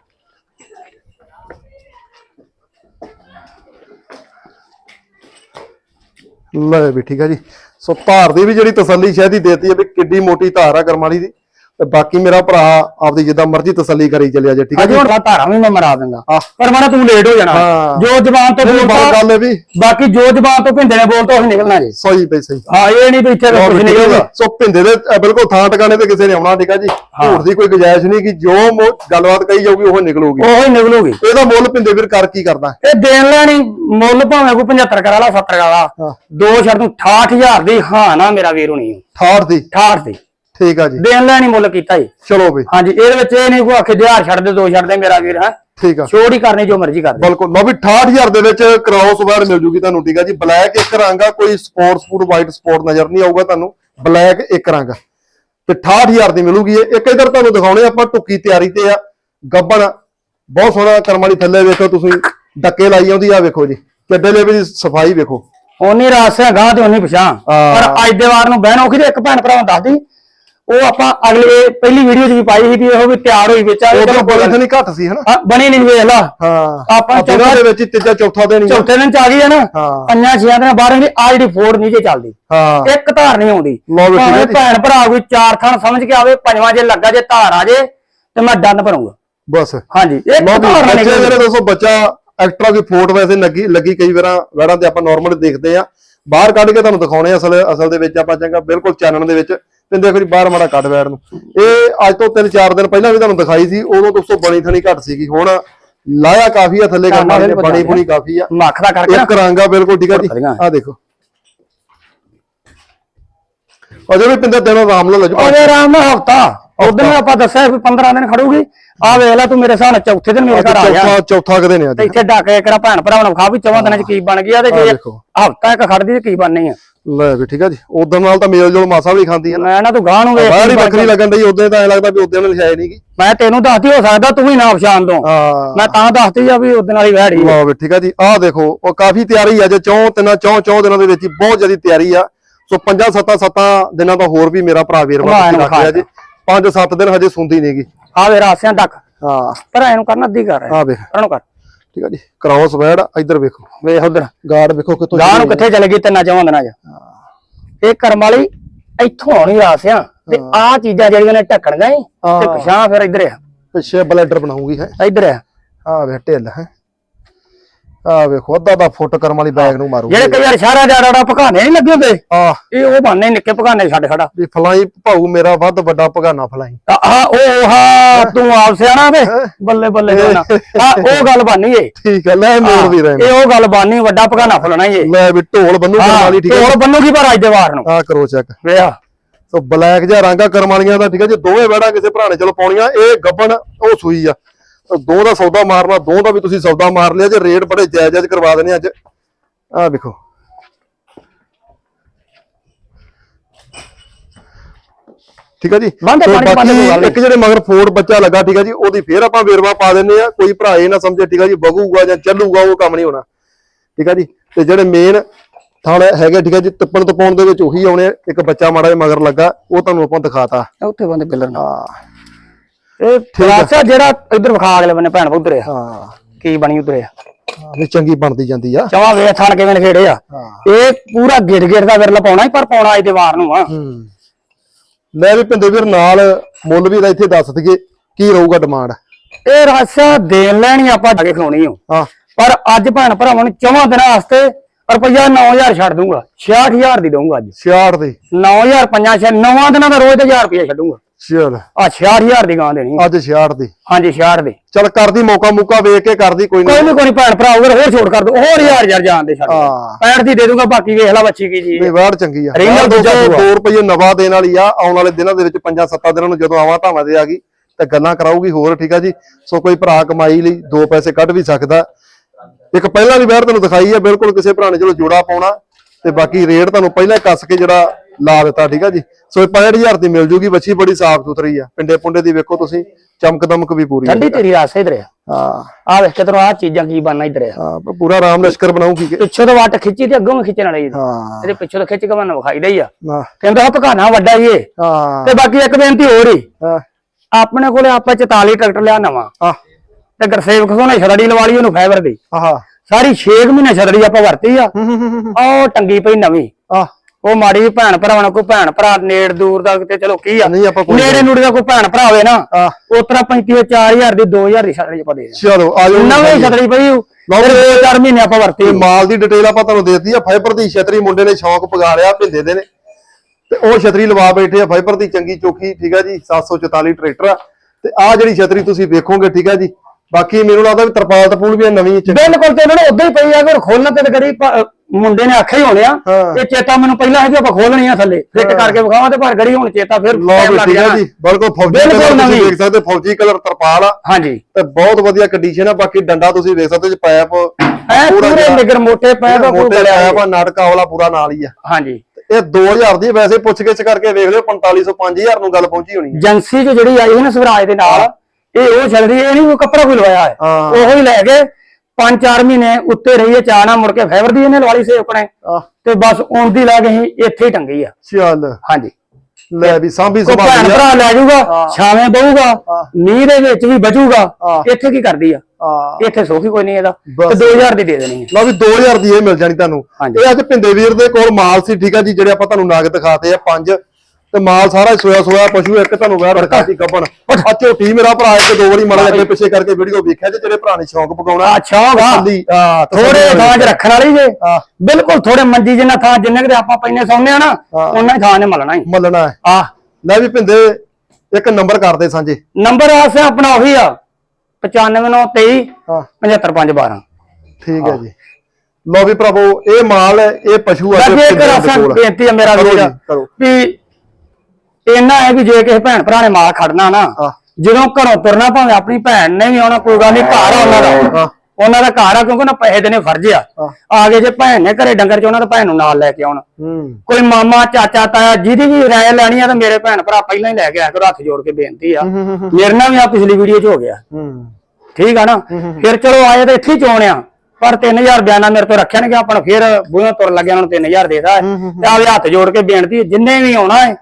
ਲੈ ਵੀ ਠੀਕ ਆ ਜੀ। ਸੋ ਧਾਰ ਦੀ ਵੀ ਜਿਹੜੀ ਤਸੱਲੀ ਸ਼ਾਇਦ ਹੀ ਦੇਤੀ ਹੈ ਵੀ ਕਿੱਡੀ ਮੋਟੀ ਧਾਰ ਆ ਕਰਮਾਲੀ ਦੀ। ਤੇ ਬਾਕੀ ਮੇਰਾ ਭਰਾ ਆਪਦੀ ਜਿੱਦਾਂ ਮਰਜ਼ੀ ਤਸੱਲੀ ਕਰੀ ਚੱਲਿਆ ਜੇ ਠੀਕ ਆ ਅਜੇ ਜੀ? ਹੁਣ ਧਾਰਾਂ ਵੀ ਮੈਂ ਮਰਾ ਦਿੰਦਾ। ਆਹ। ਪਰ ਮਾਣਾ ਤੂੰ ਲੇਟ ਹੋ ਜਾਣਾ। ਹਾਂ। ਜੋ ਜ਼ਬਾਨ ਤੋਂ ਨਹੀਂ, ਬਾਤ ਬੋਲਦਾ ਗੱਲ ਹੈ ਵੀ। ਬਾਕੀ ਜੋ ਜ਼ਬਾਨ ਤੋਂ ਭਿੰਦੇ ਨੇ ਬੋਲਦਾ ਉਹ ਨਿਕਲਣਾ ਜੀ। ਸਹੀ ਬਈ ਸਹੀ। ਹਾਂ ਇਹ ਨਹੀਂ ਵੀ ਇੱਥੇ ਕੁਝ। ਹੋਊਗਾ ਸੋ ਭਿੰਦੇ ਦੇ ਅ, ਬਿਲਕੁਲ ਥਾਂ ਟਿਕਾਣੇ ਤੇ ਕਿਸੇ ਨੇ ਆਉਣਾ ਠੀਕ ਆ ਜੀ? ਝੂਠ ਦੀ ਕੋਈ ਗੁਜਾਇਸ਼ ਨਹੀਂ ਕਿ ਜੋ ਮੋ- ਗੱਲਬਾਤ ਕਹੀ ਜਾਊਗੀ ਉਹ ਨਿਕਲੂਗੀ। ਉਹ ਹੀ ਨਿਕਲੂਗੀ। ਇਹਦਾ ਮੁੱਲ ਭਿੰਦੇ ਵੀਰ ਕਰ ਕੀ ਕਰਦਾ? ਇਹ ਦੇਣ ਲੈਣੀ ਮੁੱਲ ਭਾਵੇਂ ਕੋਈ 75 ਕਰਾ ਲਾ 70 ਕਰਾ ਲਾ। ਹਾਂ। ਦੋ ਛੱਡ ਤੂੰ 68000 ਦੀ ਹਾਂ ਨਾ ਮੇਰਾ ਵੀਰ ਹੋਣੀ। 68 ਦੀ? 68 ਦੀ। ਠੀਕ ਆ ਜੀ। ਦੇਣ ਲੈਣੀ ਮੁੱਲ ਕੀਤਾ ਜੀ। ਚਲੋ ਬਈ ਹਾਂਜੀ ਇਹਦੇ ਵਿੱਚ ਇਹ ਨਹੀਂ ਕੋਈ ਆਖੇ ਦਿਹਾੜ ਛੱਡ ਦੇ ਦੋ ਛੱਡ ਦੇ ਮੇਰਾ ਵੀਰ ਹੈ। ਠੀਕ ਆ। ਛੋੜ ਹੀ ਕਰਨੀ ਜੋ ਮਰਜ਼ੀ ਕਰ ਬਿਲਕੁਲ। ਲਓ ਵੀ 68000 ਦੇ ਵਿੱਚ ਕ੍ਰਾਸ ਵਾਇਰ ਮਿਲ ਜੂਗੀ ਤੁਹਾਨੂੰ ਠੀਕ ਆ ਜੀ। ਬਲੈਕ ਇੱਕ ਰੰਗ ਆ ਕੋਈ ਸਪੋਰਟਸ ਫੂਡ ਵਾਈਟ ਸਪੋਰਟ ਨਜ਼ਰ ਨਹੀਂ ਆਊਗਾ ਤੁਹਾਨੂੰ। ਬਲੈਕ ਇੱਕ ਰੰਗ। ਤੇ 68000 ਦੀ ਮਿਲੂਗੀ ਇਹ। ਇੱਕ ਇਧਰ ਤੁਹਾਨੂੰ ਦਿਖਾਉਣੇ ਆਪਾਂ ਟੁੱਕੀ ਤਿਆਰੀ ਤੇ ਆ। ਗੱਬਣ ਬਹੁਤ ਸੋਹਣਾ ਕਰਮ ਵਾਲੀ ਥੱਲੇ ਵੇਖੋ ਤੁਸੀਂ ਡੱਕੇ ਲਾਈ ਆਉਂਦੀ ਆ ਵੇਖੋ ਜੀ। ਕਿੱਡੇ ਲੈਵਲ ਦੀ ਸਫ਼ਾਈ ਵੇਖੋ। ਉਹਨੀ ਰਾਸ ਹੈ ਗਾਂ ਤੇ ਉਹਨੀ ਪਛਾਂ ਹਾਂ। ਪਰ ਅੱਜ ਦੇ ਵਾਰ ਨੂੰ ਬਹਿਣ ਤੇ ਇੱਕ ਭੈਣ ਭਰਾ ਨੂੰ ਦੱਸਦੀ ਉਹ ਆਪਾਂ ਅਗਲੇ ਪਹਿਲੀ ਵੀਡੀਓ 'ਚ ਵੀ ਪਾਈ ਸੀ ਵੀ ਇਹੋ ਵੀ ਤਿਆਰ ਹੋਈ ਵਿੱਚ ਆ ਉਦੋਂ ਬੜੀ ਥਣੀ ਘੱਟ ਸੀ ਹਨਾ? ਬਣੀ ਨਹੀਂ ਵੇਖ ਲਾ। ਹਾਂ। ਆਪਾਂ ਦਿਨਾਂ ਦੇ ਵਿੱਚ ਤੀਜਾ ਚੌਥਾ ਦਿਨ। ਚੌਥੇ ਦਿਨ ਚ ਆ ਗਈ ਹੈ ਨਾ। ਪੰਜਾਂ ਛੇਆਂ ਦਿਨਾਂ ਬਾਹਰ ਨਹੀਂ ਆ ਜਿਹੜੀ ਨਹੀਂ ਜੇ ਚੱਲਦੀ। ਹਾਂ। ਇੱਕ ਧਾਰ ਨਹੀਂ ਆਉਂਦੀ। ਭਾਵੇਂ। ਭੈਣ ਭਰਾ ਕੋਈ ਚਾਰ ਥਣ ਸਮਝ ਕੇ ਆਵੇ ਪੰਜਵਾਂ ਜੇ ਲੱਗਾ ਜੇ ਧਾਰ ਆ ਜੇ ਤੇ ਮੈਂ ਡੰਨ ਭਰੂੰਗਾ। ਬਸ। ਹਾਂਜੀ ਇੱਕ ਧਾਰ ਬੱਚੇ ਨਹੀਂ ਜਿਹੜੇ ਦੋਸਤੋ ਬੱਚਾ ਐਕਟਰਾ ਦੀ ਫੋਟ ਵੈਸੇ ਲੱਗੀ ਲੱਗੀ ਕਈ ਵਾਰਾਂ ਵੈੜਾਂ ਤੇ ਆਪਾਂ ਨਾਰਮਲ ਦੇਖਦੇ ਆ। ਬਾਹਰ ਕੱਢ ਕੇ ਤੁਹਾਨੂੰ ਦਿਖਾਉਣੇ ਅਸਲ ਅਸਲ ਦੇ ਵਿੱਚ ਆਪਾਂ ਚੰਗਾ ਬਿਲਕੁਲ ਚਾਨਣ ਦੇ ਵਿੱਚ। ਤੇ ਦੇਖੋ ਜੀ ਬਾਹਰ ਮਾੜਾ ਕੱਢ ਵੈੜ ਨੂੰ। ਇਹ ਅੱਜ ਤੋਂ 3-4 ਦਿਨ ਪਹਿਲਾਂ ਵੀ ਤੁਹਾਨੂੰ ਦਿਖਾਈ ਸੀ ਉਦੋਂ ਦੋਸਤੋ ਬਣੀ ਥਣੀ ਘੱਟ ਸੀਗੀ। ਹੁਣ ਲਾਇਆ ਕਾਫੀ ਆ ਥੱਲੇ ਕਰਨਾ ਬਣੀ ਬੁਣੀ ਕਾਫੀ ਆ। ਮੱਖ ਦਾ ਕਰਕੇ ਇੱਕ ਰੰਗ ਆ ਬਿਲਕੁਲ ਠੀਕ ਆ ਜੀ। ਆ ਦੇਖੋ। ਅਜੇ ਵੀ ਪਿੰਦਰ ਦਿਨ ਆਰਾਮ ਨਾਲ ਲੱਜ ਉਹਦੇ ਆਰਾਮ ਨਾਲ ਹਫਤਾ। ਉਦੋਂ ਆਪਾਂ ਦੱਸਿਆ ਵੀ 15 ਦਿਨ ਖੜੂਗੀ। ਆ ਵੇਖ ਲੈ ਤੂੰ ਮੇਰੇ ਹਿਸਾਬ ਨਾਲ ਚੌਥੇ ਦਿਨ ਮੇਰੇ ਘਰ ਆ ਗਿਆ। ਚੌਥਾ ਚੌਥਾ ਕਦੇ ਨਹੀਂ ਅੱਜ ਇੱਥੇ ਡੱਕ ਕਰਾ ਭੈਣ ਭਰਾਵਾਂ ਨੂੰ ਖਾ ਵੀ ਚੌਵਾਂ ਦਿਨਾਂ ਚ ਕੀ ਬਣ ਗਿਆ ਤੇ ਜੇ। ਹਫਤਾ ਇੱਕ ਖੜਦੀ ਤੇ ਕੀ ਬਣਨੀ ਆ। ਲੈ ਵੀ ਠੀਕ ਆ ਜੀ। ਉਦੋਂ ਨਾਲ ਤਾਂ ਮੇਲ ਜੋਲ ਮਾਸਾ ਵੀ ਖਾਂਦੀ ਹੈ ਨਾ। ਮੈਂ ਨਾ ਤੂੰ ਗਾਂ ਨੂੰ ਵੇਖ ਬਾਹਰ ਹੀ ਲੱਗਣ ਡਈ ਉਦੋਂ ਤਾਂ ਐ ਲੱਗਦਾ ਵੀ ਉਦੋਂ ਨੇ ਲਿਖਾਇਆ ਨਹੀਂਗੀ ਮੈਂ ਤੈਨੂੰ ਦੱਸਦੀ ਹੋ ਸਕਦਾ ਤੂੰ ਵੀ ਨਾ ਪਛਾਣ ਦੋ ਹਾਂ। ਮੈਂ ਤਾਂ ਦੱਸਦੀ ਆ ਵੀ ਉਦੋਂ ਵਾਲੀ ਵਹਿੜੀ ਲਓ ਵੀ ਠੀਕ ਆ ਜੀ। ਆਹ ਦੇਖੋ ਉਹ ਕਾਫੀ ਤਿਆਰੀ ਆ ਜੇ ਚੌਂ ਤਿੰਨਾਂ ਚੌਂ ਚੌਂ ਦਿਨਾਂ ਦੇ ਵਿੱਚ ਹੀ ਬਹੁਤ ਜ਼ਿਆਦਾ ਤਿਆਰੀ ਆ। ਸੋ ਪੰਜਾਂ ਸੱਤਾਂ ਸੱਤਾਂ ਦਿਨਾਂ ਦਾ ਹੋਰ ਵੀ ਮੇਰਾ ਭਰਾ ਵੀਰ ਭਰਾ ਇਹਨੂੰ ਰੱਖ ਲਿਆ ਜੀ। ਪੰਜ ਸੱਤ ਦਿਨ ਹਜੇ ਸੁੰਦੀ ਨਹੀਂਗੀ ਆ ਵੇ ਰਾਸਿਆਂ ਡੱਕ ਹਾਂ। ਪਰ ਇਹਨੂੰ ਕਰਨਾ ਅੱਧੀ ਕਰ ਰਿਹਾ ਆਹ ਵੇਖ। ਇਹਨੂੰ ਕਰ। ਠੀਕ ਆ ਜੀ? ਕ੍ਰਾਸ ਵੈੜ ਇੱਧਰ ਵੇਖੋ। ਵੇਖ ਉਧਰ ਗਾਰਡ ਵੇਖੋ ਕਿੱਥੋਂ ਗਾਂ ਨੂੰ ਕਿੱਥੇ ਚਲੇ ਗਈ ਤਿੰਨਾਂ ਚੌਵਾਂ ਦਿਨਾਂ ਚ? ਇਹ ਕਰਮ ਵਾਲੀ ਇੱਥੋਂ ਆਉਣੀ ਰਾਸਿਆਂ ਤੇ ਆ ਚੀਜ਼ਾਂ ਜਿਹੜੀਆਂ ਨੇ ਢੱਕਣ ਗਏ ਤੇ ਹਾਂ। ਪਛਾਂ ਫਿਰ ਇੱਧਰ ਆ। ਪਿੱਛੇ ਬਲੈਡਰ ਬਣਾਉਂਗੀ ਹੈ। ਇੱਧਰ ਆ। ਆਹ ਵੇ ਢਿੱਲ ਹੈ। ਆ ਵੇਖੋ ਅੱਧਾ ਦਾ ਫੁੱਟ ਕਰਮ ਵਾਲੀ ਬੈਗ ਨੂੰ ਮਾਰੂ ਜਿਹੜੇ ਕਈ ਵਾਰ ਸ਼ਹਿਰਾਂ ਦੇ ਆੜਾ ਭਗਾਨੇ ਨਹੀਂ ਲੱਗੇ ਹੁੰਦੇ? ਆ। ਇਹ ਉਹ ਬਾਨੇ ਨਿੱਕੇ ਭਗਾਨੇ ਛੱਡ ਖੜਾ। ਵੀ ਫਲਾਈ ਭਾਊ ਮੇਰਾ ਵੱਧ ਵੱਡਾ ਭਗਾਨਾ ਫਲਾਈ। ਆ ਉਹ ਹਾਂ ਤੂੰ ਆਪ ਸਿਆਣਾ ਵੇ। ਬੱਲੇ ਬੱਲੇ ਜਾਣਾ ਆ ਉਹ ਗੱਲ ਬਾਨੀ ਏ। ਠੀਕ ਹੈ ਲੈ ਮੋੜ ਵੀ ਰਹੇ ਇਹ ਉਹ ਗੱਲ ਬਾਨੀ ਵੱਡਾ ਭਗਾਨਾ ਫੁੱਲਣਾ ਏ। ਲੈ ਵੀ ਢੋਲ ਬੰਨੂ ਕਰਮ ਵਾਲੀ ਠੀਕ ਹੈ ਢੋਲ ਬੰਨੂਗੀ ਪਰ ਅੱਜ ਦੇ ਵਾਰ ਨੂੰ। ਆ ਕਰੋ ਚੈੱਕ ਵੇਆ ਸੋ ਬਲੈਕ ਜਿਹਾ ਰੰਗਾ ਕਰਮ ਵਾਲੀਆਂ ਦਾ ਠੀਕ ਹੈ ਜੀ। ਦੋਵੇਂ ਵੜਾ ਕਿਸੇ ਭਰਾ ਨੇ ਚਲੋ ਪਾਉਣੀਆਂ। ਇਹ ਗੱਬਣ ਉਹ ਸੂਈ ਆ। ਦੋ ਦਾ ਸੌਦਾ ਮਾਰਨਾ ਦੋ ਦਾ ਵੀ ਤੁਸੀਂ ਸੌਦਾ ਮਾਰ ਲਿਆ ਜੇ ਰੇਟ ਬੜੇ ਜਾਇਜ਼ ਜਾਇਜ਼ ਕਰਵਾ ਦੇਣੇ ਅੱਜ। ਆ ਵੇਖੋ। ਠੀਕ ਹੈ ਜੀ। ਇੱਕ ਜਿਹੜੇ ਮਗਰ ਫੋਰਡ ਬੱਚਾ ਲੱਗਾ ਠੀਕ ਹੈ ਜੀ ਉਹਦੀ ਫੇਰ ਆਪਾਂ ਵੇਰਵਾ ਪਾ ਦਿੰਨੇ ਆ। ਕੋਈ ਭਰਾ ਇਹ ਨਾ ਸਮਝੇ ਠੀਕ ਹੈ ਜੀ ਬਗੂਗਾ ਜਾਂ ਚੱਲੂਗਾ ਉਹ ਕੰਮ ਨਹੀਂ ਹੋਣਾ। ਠੀਕ ਹੈ ਜੀ? ਤੇ ਜਿਹੜੇ ਮੇਨ ਥਾਲ ਹੈਗੇ ਠੀਕ ਹੈ ਜੀ ਟੱਪਣ ਤਪਾਉਣ ਦੇ ਵਿੱਚ ਉਹੀ ਆਉਣੇ ਆ। ਇੱਕ ਬੱਚਾ ਮਾੜਾ ਜਿਹਾ ਮਗਰ ਲੱਗਾ ਉਹ ਤੁਹਾਨੂੰ ਆਪਾਂ ਦਿਖਾਤਾ। ਉੱਥੇ ਬੰਦੇ ਨਾਲ। ਹਾਂ। ਇਹ ਖਲਾਸਾ ਜਿਹੜਾ ਇੱਧਰ ਵਿਖਾ ਅਗਲੇ ਬੰਨੇ ਭੈਣ ਉਧਰੇ ਹਾਂ। ਕੀ ਬਣੀ ਉਧਰੇ ਵੀ ਚੰਗੀ ਬਣਦੀ ਜਾਂਦੀ ਆ। ਚਵਾ ਵੇ ਥਣ ਕਿਵੇਂ ਖੇੜੇ ਆ। ਇਹ ਪੂਰਾ ਗਿੜ ਗਿੜ ਦਾ ਵਿਰਲਾ ਪਾਉਣਾ ਹੀ ਪਰ ਪਾਉਣਾ ਅੱਜ ਦੇ ਵਾਰ ਨੂੰ ਆ। ਹੂੰ। ਲੈ ਵੀ ਭਿੰਦੇ ਵੀਰ ਨਾਲ ਮੁੱਲ ਵੀ ਦਾ ਇੱਥੇ ਦੱਸ ਦਈਏ ਕੀ ਰਹੂਗਾ ਡਿਮਾਂਡ ਇਹ ਰਾਸਾ ਦੇਣ ਲੈਣੀ ਆਪਾਂ ਜਾ ਕੇ ਖਲੋਣੀ ਹੋ। ਪਰ ਅੱਜ ਭੈਣ ਭਰਾਵਾਂ ਨੂੰ ਚੌਵਾਂ ਦਿਨਾਂ ਵਾਸਤੇ ਰੁਪਈਆ 9000 ਛੱਡ ਦੂੰਗਾ 66000 ਦੀ ਦਊਂਗਾ ਅੱਜ। 66 ਦੀ। 9000 ਪੰਜਾਂ ਛੇ ਨੌਵਾਂ ਦਿਨਾਂ ਦਾ ਰੋਜ਼ ਤੇ 1000 ਰੁਪਈਆ ਛੱਡੂੰਗਾ। ਚਲ। ਆ 66000 ਦੀ ਗਾਂ ਦੇਣੀ। ਅੱਜ 66 ਦੀ। ਹਾਂਜੀ 66 ਦੀ। ਚਲ ਕਰਦੀ ਮੌਕਾ ਮੁੱਕਾ ਵੇਖ ਕੇ ਕਰਦੀ ਕੋਈ ਕੋਈ ਨਹੀਂ। ਨਹੀਂ ਕੋਈ ਨੀ ਭੈਣ ਭਰਾ ਹੋਵੇ ਹੋਰ ਛੋੜ ਕਰ ਦੋ। ਹੋਰ ਯਾਰ ਯਾਰ ਜਾਣ ਦੇ ਛੱਡ ਹਾਂ। 65 ਦੀ ਦੇ ਦੂੰਗਾ ਬਾਕੀ ਵੇਖ ਲੈ ਬੱਚੀ ਕੀ ਜੀ। ਨਹੀਂ ਵਾੜ ਚੰਗੀ ਆ। ਰਿੰਗਲ ਵਾੜ ਦੂਜਾ ਦੋਸਤੋ, ਸੂਆ। ਦੋ ਰੁਪਏ ਨਵਾ ਦੇਣ ਵਾਲੀ ਆ। ਆਉਣ ਵਾਲੇ ਦਿਨਾਂ ਦੇ ਵਿੱਚ 5-7 ਦਿਨਾਂ ਨੂੰ ਜਦੋਂ ਆਵਾਂ ਧਾਵਾਂ ਦੇ ਆ ਗਈ ਤੇ ਗੱਲਾਂ ਕਰਾਊਗੀ ਹੋਰ ਠੀਕ ਆ ਜੀ? ਸੋ ਕੋਈ ਭਰਾ ਕਮਾਈ ਲਈ ਦੋ ਪੈਸੇ ਕੱਢ ਵੀ ਸਕਦਾ। ਇੱਕ ਪਹਿਲਾਂ ਵੀ ਵੈਰ ਤੁਹਾਨੂੰ ਦਿਖਾਈ ਆ ਬਿਲਕੁਲ ਕਿਸੇ ਭਰਾ ਨੇ ਚਲੋ ਜੋੜਾ ਪਾਉਣਾ ਤੇ ਬਾਕੀ ਰੇਟ ਤੁਹਾਨੂੰ ਪਹਿਲਾਂ ਹੀ ਕੱਸ ਕੇ ਜਿਹੜਾ ਲਾ ਦਿੱਤਾ ਠੀਕ ਆ ਜੀ? ਸੋ ਇਹ 65000 ਦੀ ਮਿਲ ਜੂਗੀ ਬੱਚੀ ਬੜੀ ਸਾਫ਼ ਸੁਥਰੀ ਆ। ਪਿੰਡੇ ਪੁੰਡੇ ਦੀ ਵੇਖੋ ਤੁਸੀਂ ਚਮਕ ਦਮਕ ਵੀ ਪੂਰੀ ਠੰਡੀ ਤੇਰੀ ਰਾਸੇ ਇਧਰ ਆ ਹਾਂ। ਆ ਵੇਖ ਕਿਧਰੋਂ ਆ ਚੀਜ਼ਾਂ ਕੀ ਬਣਨਾ ਇਧਰ ਆ ਹਾਂ ਪੂਰਾ ਰਾਮ ਲਸ਼ਕਰ ਬਣਾਉਗੀ ਕਿ ਪਿੱਛੋਂ ਤੋਂ ਵੱਟ ਖਿੱਚੀ ਤੇ ਅੱਗੋਂ ਖਿੱਚਣ ਵਾਲੀ ਹਾਂ। ਇਹਦੇ ਪਿੱਛੋਂ ਤੋਂ ਖਿੱਚ ਕੇ ਮੈਨੂੰ ਵਿਖਾਈ ਦਈ ਆ। ਕਹਿੰਦਾ ਉਹ ਪਕਾਨਾ ਵੱਡਾ ਹੀ ਏ। ਹਾਂ। ਤੇ ਬਾਕੀ ਇੱਕ ਬੇਨਤੀ ਹੋਰ ਹੀ ਹਾਂ। ਆਪਣੇ ਕੋਲੇ ਆਪਾਂ 44 ਟਰੈਕਟਰ ਲਿਆ ਨਵਾਂ। ਆਹ ਤੇ ਗਰਸੇਵਕ ਸੋਨੇ ਛੜੜੀ ਲਵਾ ਲਈ ਉਹਨੂੰ ਫਾਈਬਰ ਦੀ। ਆਹ। ਸਾਰੀ 6 ਮਹੀਨੇ ਛੜੜੀ ਆਪਾਂ ਵਰਤੀ ਆ। ਉਹ ਟੰਗੀ ਪਈ ਨਵੀਂ। ਆਹ। ਉਹ ਮਾੜੀ ਜਿਹੀ ਭੈਣ ਭਰਾਵਾਂ ਨਾਲ ਕੋਈ ਭੈਣ ਭਰਾ ਨੇੜ ਦੂਰ ਦਾ ਕਿਤੇ ਚਲੋ ਕੀ ਆ? ਨਹੀਂ ਆਪਾਂ ਕੋਈ ਨੇੜੇ ਨੂੜੇ ਦਾ ਕੋਈ ਭੈਣ ਭਰਾ ਹੋਵੇ ਨਾ ਉਸ ਤਰ੍ਹਾਂ 35 4000 ਦੀ 2000 ਦੀ ਛੜੜੀ ਆਪਾਂ ਦੇ ਚਲੋ ਆ ਜਾਓ। ਨਵੀਂ ਛੜੜੀ ਪਈ ਲਓ ਫਿਰ ਦੋ ਚਾਰ ਮਹੀਨੇ ਆਪਾਂ ਵਰਤੀ ਮਾਲ ਦੀ ਡਿਟੇਲ ਆਪਾਂ ਤੁਹਾਨੂੰ ਦੇ ਦਿੱਤੀ ਆ ਫਾਈਬਰ ਦੀ ਛਤਰੀ ਮੁੰਡੇ ਨੇ ਸ਼ੌਂਕ ਪਗਾ ਲਿਆ ਭਿੰਦੇ ਦੇ ਨੇ। ਤੇ ਉਹ ਛਤਰੀ ਲਵਾ ਬੈਠੇ ਆ ਫਾਈਬਰ ਦੀ ਚੰਗੀ ਚੋਖੀ ਠੀਕ ਆ ਜੀ 744 ਟਰੈਕਟਰ ਆ। ਤੇ ਆ ਜਿਹੜੀ ਛਤਰੀ ਤੁਸੀਂ ਵੇਖੋਗੇ ਠੀਕ ਆ ਜੀ ਬਾਕੀ ਮੈਨੂੰ ਲੱਗਦਾ ਵੀ ਤਰਪਾਲ ਤਪੂਲ ਵੀ ਨਵੀਂ ਚ ਬਿਲਕੁਲ ਤੇ ਇਹਨਾਂ ਨੂੰ ਉਦਾਂ ਹੀ ਪਈ ਆ ਕਿ ਖੋਲਣ ਤੇ ਕਰੀ ਮੁੰਡੇ ਨੇ ਆਖਿਆ ਹੀ ਹੋਣੇ ਆ ਹਾਂ। ਇਹ ਚੇਤਾ ਮੈਨੂੰ ਪਹਿਲਾਂ ਹੈ ਵੀ ਆਪਾਂ ਖੋਲਣੀ ਆ ਥੱਲੇ। ਫਿੱਟ ਕਰਕੇ ਵਿਖਾਵਾਂ ਤੇ ਪਰ ਗੜੀ ਹੁਣ ਚੇਤਾ ਫਿਰ ਲਓ time ਵੀ ਲੱਗ ਠੀਕ ਆ ਜਾਣਾ। ਜੀ ਬਿਲਕੁਲ ਫੌਜੀ ਬਿਲਕੁਲ ਕਲਰ ਤੁਸੀਂ ਨਵੀਂ। ਦੇਖ ਸਕਦੇ ਫੌਜੀ ਕਲਰ ਤਰਪਾਲ ਆ। ਹਾਂਜੀ। ਤੇ ਬਹੁਤ ਵਧੀਆ ਕੰਡੀਸ਼ਨ ਆ ਬਾਕੀ ਡੰਡਾ ਤੁਸੀਂ ਵੇਖ ਸਕਦੇ ਜੀ ਪਾਇਪ ਐ ਪੂਰੇ ਜਿਹੜਾ- ਨਿਗਰ ਮੋਟੇ ਪੈ ਦਾ ਕੋਈ ਮੋਟੇ ਬੜਿਆ ਪਾਇਪ ਆ ਨਾਟਕਾ ਵਾਲਾ ਪੂਰਾ ਨਾਲ ਹੀ ਆ। ਹਾਂਜੀ। ਤੇ ਇਹ 2000 ਦੀ ਵੈਸੇ ਪੁੱਛ ਗਿੱਛ ਕਰਕੇ ਵੇਖ ਲਿਓ 4500 5000 ਨੂੰ ਗੱਲ ਪਹੁੰਚੀ ਹੋਣੀ ਹੈ ਏਜੰਸੀ ਚ ਜਿਹੜੀ ਆਈ ਸੀ ਨਾ ਸਵਰਾਜ ਦੇ ਨਾਲ ਇਹ ਉਹ ਚੱਲਦੀ ਇਹ ਨਹੀਂ ਕੋਈ ਕੱਪੜਾ ਕੋਈ ਲਵਾਇਆ ਹੈ ਹਾਂ। ਉਹੋ ਹੀ ਲੈ ਕੇ 5-4 ਮਹੀਨੇ ਉੱਤੇ ਰਹੀ ਹੈ ਚਾਣਾ ਮੁੜ ਕੇ ਫਾਈਬਰ ਦੀ ਇਹਨੇ ਲਵਾਲੀ ਸੇਵਕ ਨੇ ਤੇ ਬਸ ਆਉਂਦੀ ਲੱਗ ਗਈ ਇੱਥੇ ਹੀ ਟੰਗੀ ਆ। ਚੱਲ। ਹਾਂਜੀ। ਲੈ ਵੀ ਸਾਂਭੀ ਭੈਣ ਸੰਭਾਲੀ ਆ। ਭਰਾ ਲੈ ਜਾਊਗਾ ਛਾਵੇਂ ਬਹੂਗਾ। ਨੀਂਹ ਦੇ ਵਿੱਚ ਵੀ ਬਚੂਗਾ। ਇੱਥੇ ਕੀ ਕਰਦੀ ਆ? ਇੱਥੇ ਸੋਖੀ ਕੋਈ ਨਹੀਂ ਇਹਦਾ। ਤੇ 2000 ਦੀ ਦੇ ਦੇਣੀ ਹੈ ਲਓ ਵੀ 2000 ਦੀ ਇਹ ਮਿਲ ਜਾਣੀ ਤੁਹਾਨੂੰ। ਇਹ ਅੱਜ ਭਿੰਦੇ ਵੀਰ ਦੇ ਕੋਲ ਮਾਲ ਸੀ ਠੀਕ ਆ ਜੀ ਜਿਹੜੇ ਆਪਾਂ ਤੁਹਾਨੂੰ ਨਾਗ ਦਿਖਾਤੇ ਆ ਪੰਜ ਤੇ ਮਾਲ ਸਾਰਾ ਸੋਇਆ ਸੋਇਆ ਪਸ਼ੂ ਇੱਕ ਤੁਹਾਨੂੰ ਵੈਰ ਦਿਖਾਤੀ ਗੱਬਣ। ਆ ਝੋਟੀ ਮੇਰਾ ਭਰਾ ਇੱਕ ਦੋ ਵਾਰੀ ਮਾੜਾ ਅੱਗੇ ਪਿੱਛੇ ਕਰਕੇ ਵੀਡੀਓ ਵੇਖਿਆ ਤੇ ਜਿਹੜੇ ਭਰਾ ਨੇ ਸ਼ੌਂਕ ਪਕਾਉਣਾ ਅੱਛਾ ਵਾ ਤਸੱਲੀ। ਆ ਥੋੜੇ ਥਾਂ 'ਚ ਰੱਖਣ ਵਾਲੀ ਜੇ। ਆ ਬਿਲਕੁਲ ਥੋੜੇ ਮੰਜੀ ਜਿੰਨਾ ਥਾਂ ਜਿੰਨੇ ਕਿ ਆਪਾਂ ਪੈਨੇ ਸੌਂਦੇ ਆ ਨਾ। ਉਹਨਾਂ ਹੀ ਥਾਂ ਨੇ ਮਲਣਾ ਹੀ। ਮੱਲਣਾ ਆ ਲੈ ਵੀ ਭਿੰਦੇ ਇੱਕ ਨੰਬਰ ਕਰਦੇ ਸਾਂਝੇ। ਨੰਬਰ ਆਸੇ ਆਪਣਾ ਉਹੀ ਆ 95923 ਹਾਂ। 75512 ਠੀਕ ਹੈ ਜੀ। ਲਓ ਵੀ ਭਰਾਵੋ ਇਹ ਮਾਲ ਹੈ, ਇਹ ਪਸ਼ੂ ਆ ਕੋਲ। ਬੇਨਤੀ ਆ ਮੇਰਾ ਵੀਰ। ਜੀ, ਵੀ ਇੰਨਾ ਹੈ ਵੀ ਜੇ ਕਿਸੇ ਭੈਣ ਭਰਾ ਨੇ ਮਾਲ ਖੜਨਾ ਨਾ। ਜਦੋਂ ਘਰੋਂ ਤੁਰਨਾ ਭਾਵੇਂ ਆਪਣੀ ਭੈਣ ਨੇ ਵੀ ਆਉਣਾ ਕੋਈ ਗੱਲ ਨਹੀਂ ਘਰ ਆ ਉਹਨਾਂ ਦਾ। ਉਹਨਾਂ ਦਾ ਘਰ ਆ ਕਿਉਂਕਿ ਨਾ ਪੈਸੇ ਦੇਣੇ ਫਰਜ਼ ਆ। ਆ ਗਏ ਜੇ ਭੈਣ ਨੇ ਘਰੇ ਡੰਗਰ ਚ ਉਹਨਾਂ ਤਾਂ ਭੈਣ ਨੂੰ ਨਾਲ ਲੈ ਕੇ ਆਉਣਾ। ਕੋਈ ਮਾਮਾ ਚਾਚਾ ਤਾਇਆ ਜਿਹਦੀ ਵੀ ਰਾਏ ਲੈਣੀ ਆ ਤਾਂ ਮੇਰੇ ਭੈਣ ਭਰਾ ਪਹਿਲਾਂ ਹੀ ਲੈ ਕੇ ਆਇਆ ਕਰੋ ਹੱਥ ਜੋੜ ਕੇ ਬੇਨਤੀ ਆ। ਮੇਰੇ ਨਾਲ ਵੀ ਆ ਪਿਛਲੀ ਵੀਡੀਓ 'ਚ ਹੋ ਗਿਆ। ਠੀਕ ਆ ਨਾ? ਫਿਰ ਚਲੋ ਆਏ ਤਾਂ ਇੱਥੇ ਹੀ ਚੋਣਿਆ ਪਰ 3000 ਬਿਆਨਾ ਮੇਰੇ ਤੋਂ ਰੱਖਿਆ ਨੇ ਕਿ ਆਪਾਂ ਨੂੰ ਫਿਰ ਬੂਹਾਂ ਤੁਰ ਲੱਗਿਆ ਉਹਨਾਂ ਨੂੰ 3000 ਦੇਦਾ ਤੇ ਆਵੇ ਹੱਥ ਜੋੜ ਕੇ ਬੇਨਤੀ ਜਿੰਨੇ ਵੀ ਆਉਣਾ ਹੈ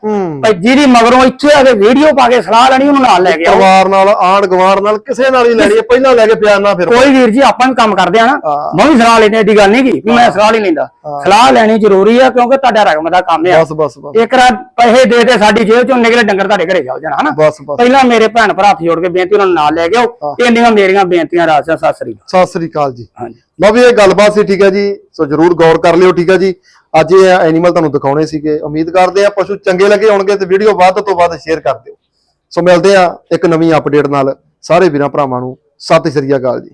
ਭਾਈ ਜਿਹਦੀ ਮਗਰੋਂ ਇੱਥੇ ਆ ਕੇ ਵੀਡੀਓ ਪਾ ਕੇ ਸਲਾਹ ਲੈਣੀ ਉਹਨੂੰ ਨਾਲ ਲੈ ਕੇ ਆਓ। ਪਰਿਵਾਰ ਨਾਲ ਆਂਢ ਗਵਾਰ ਨਾਲ ਕਿਸੇ ਨਾਲ ਹੀ ਲੈਣੀ ਹੈ ਪਹਿਲਾਂ ਲੈ ਕੇ ਪਿਆਰ ਨਾਲ ਫਿਰ। ਕੋਈ ਵੀਰ ਜੀ ਆਪਾਂ ਵੀ ਕੰਮ ਕਰਦੇ ਆ ਨਾ। ਮੈਂ ਵੀ ਸਲਾਹ ਲੈਣੀ ਏਡੀ ਗੱਲ ਨਹੀਂ ਕੀ ਮੈਂ ਸਲਾਹ ਨਹੀਂ ਲੈਂਦਾ। ਸਲਾਹ ਲੈਣੀ ਜ਼ਰੂਰੀ ਆ ਕਿਉਂਕਿ ਤੁਹਾਡਾ ਰਕਮ ਦਾ ਕੰਮ ਆ। ਬਸ ਬਸ ਬਸ। ਇੱਕ ਰਾਤ ਪੈਸੇ ਦੇ ਦੇ ਸਾਡੀ ਜੇਬ ਚੋਂ ਨਿਕਲੇ ਡੰਗਰ ਤੁਹਾਡੇ ਘਰੇ ਚੱਲ ਜਾਣਾ ਹਨਾ? ਪਹਿਲਾਂ ਮੇਰੇ ਭੈਣ ਭਰਾ ਹੱਥ ਜੋੜ ਕੇ ਬੇਨਤੀ ਉਹਨਾਂ ਨੂੰ ਨਾਲ ਲੈ ਕੇ ਆਓ। ਇੰਨੀਆਂ ਮੇਰੀਆਂ ਬੇਨਤੀਆਂ ਰਾਸਿਆ ਸਤਿ ਸ੍ਰੀ ਅਕਾਲ। ਸਤਿ ਸ੍ਰੀ ਅਕਾਲ ਜੀ। ਹਾਂਜੀ। ਲਓ ਵੀ ਇਹ ਗੱਲਬਾਤ ਸੀ, ਠੀਕ ਹੈ ਜੀ। ਸੋ ਜਰੂਰ ਗੌਰ ਕਰ ਲਿਓ, ਠੀਕ ਹੈ ਜੀ। ਅੱਜ ਇਹ ਐਨੀਮਲ ਤੁਹਾਨੂੰ ਦਿਖਾਉਣੇ ਸੀਗੇ। ਉਮੀਦ ਕਰਦੇ ਆ ਪਸ਼ੂ ਚੰਗੇ ਲੱਗੇ ਹੋਣਗੇ ਤੇ ਵੀਡੀਓ ਵੱਧ ਤੋਂ ਵੱਧ ਸ਼ੇਅਰ ਕਰ ਦਿਓ। ਸੋ ਮਿਲਦੇ ਆ ਇੱਕ ਨਵੀਂ ਅਪਡੇਟ ਨਾਲ। ਸਾਰੇ ਵੀਰਾਂ ਭਰਾਵਾਂ ਨੂੰ, ਸਤਿ ਸ੍ਰੀ ਅਕਾਲ ਜੀ।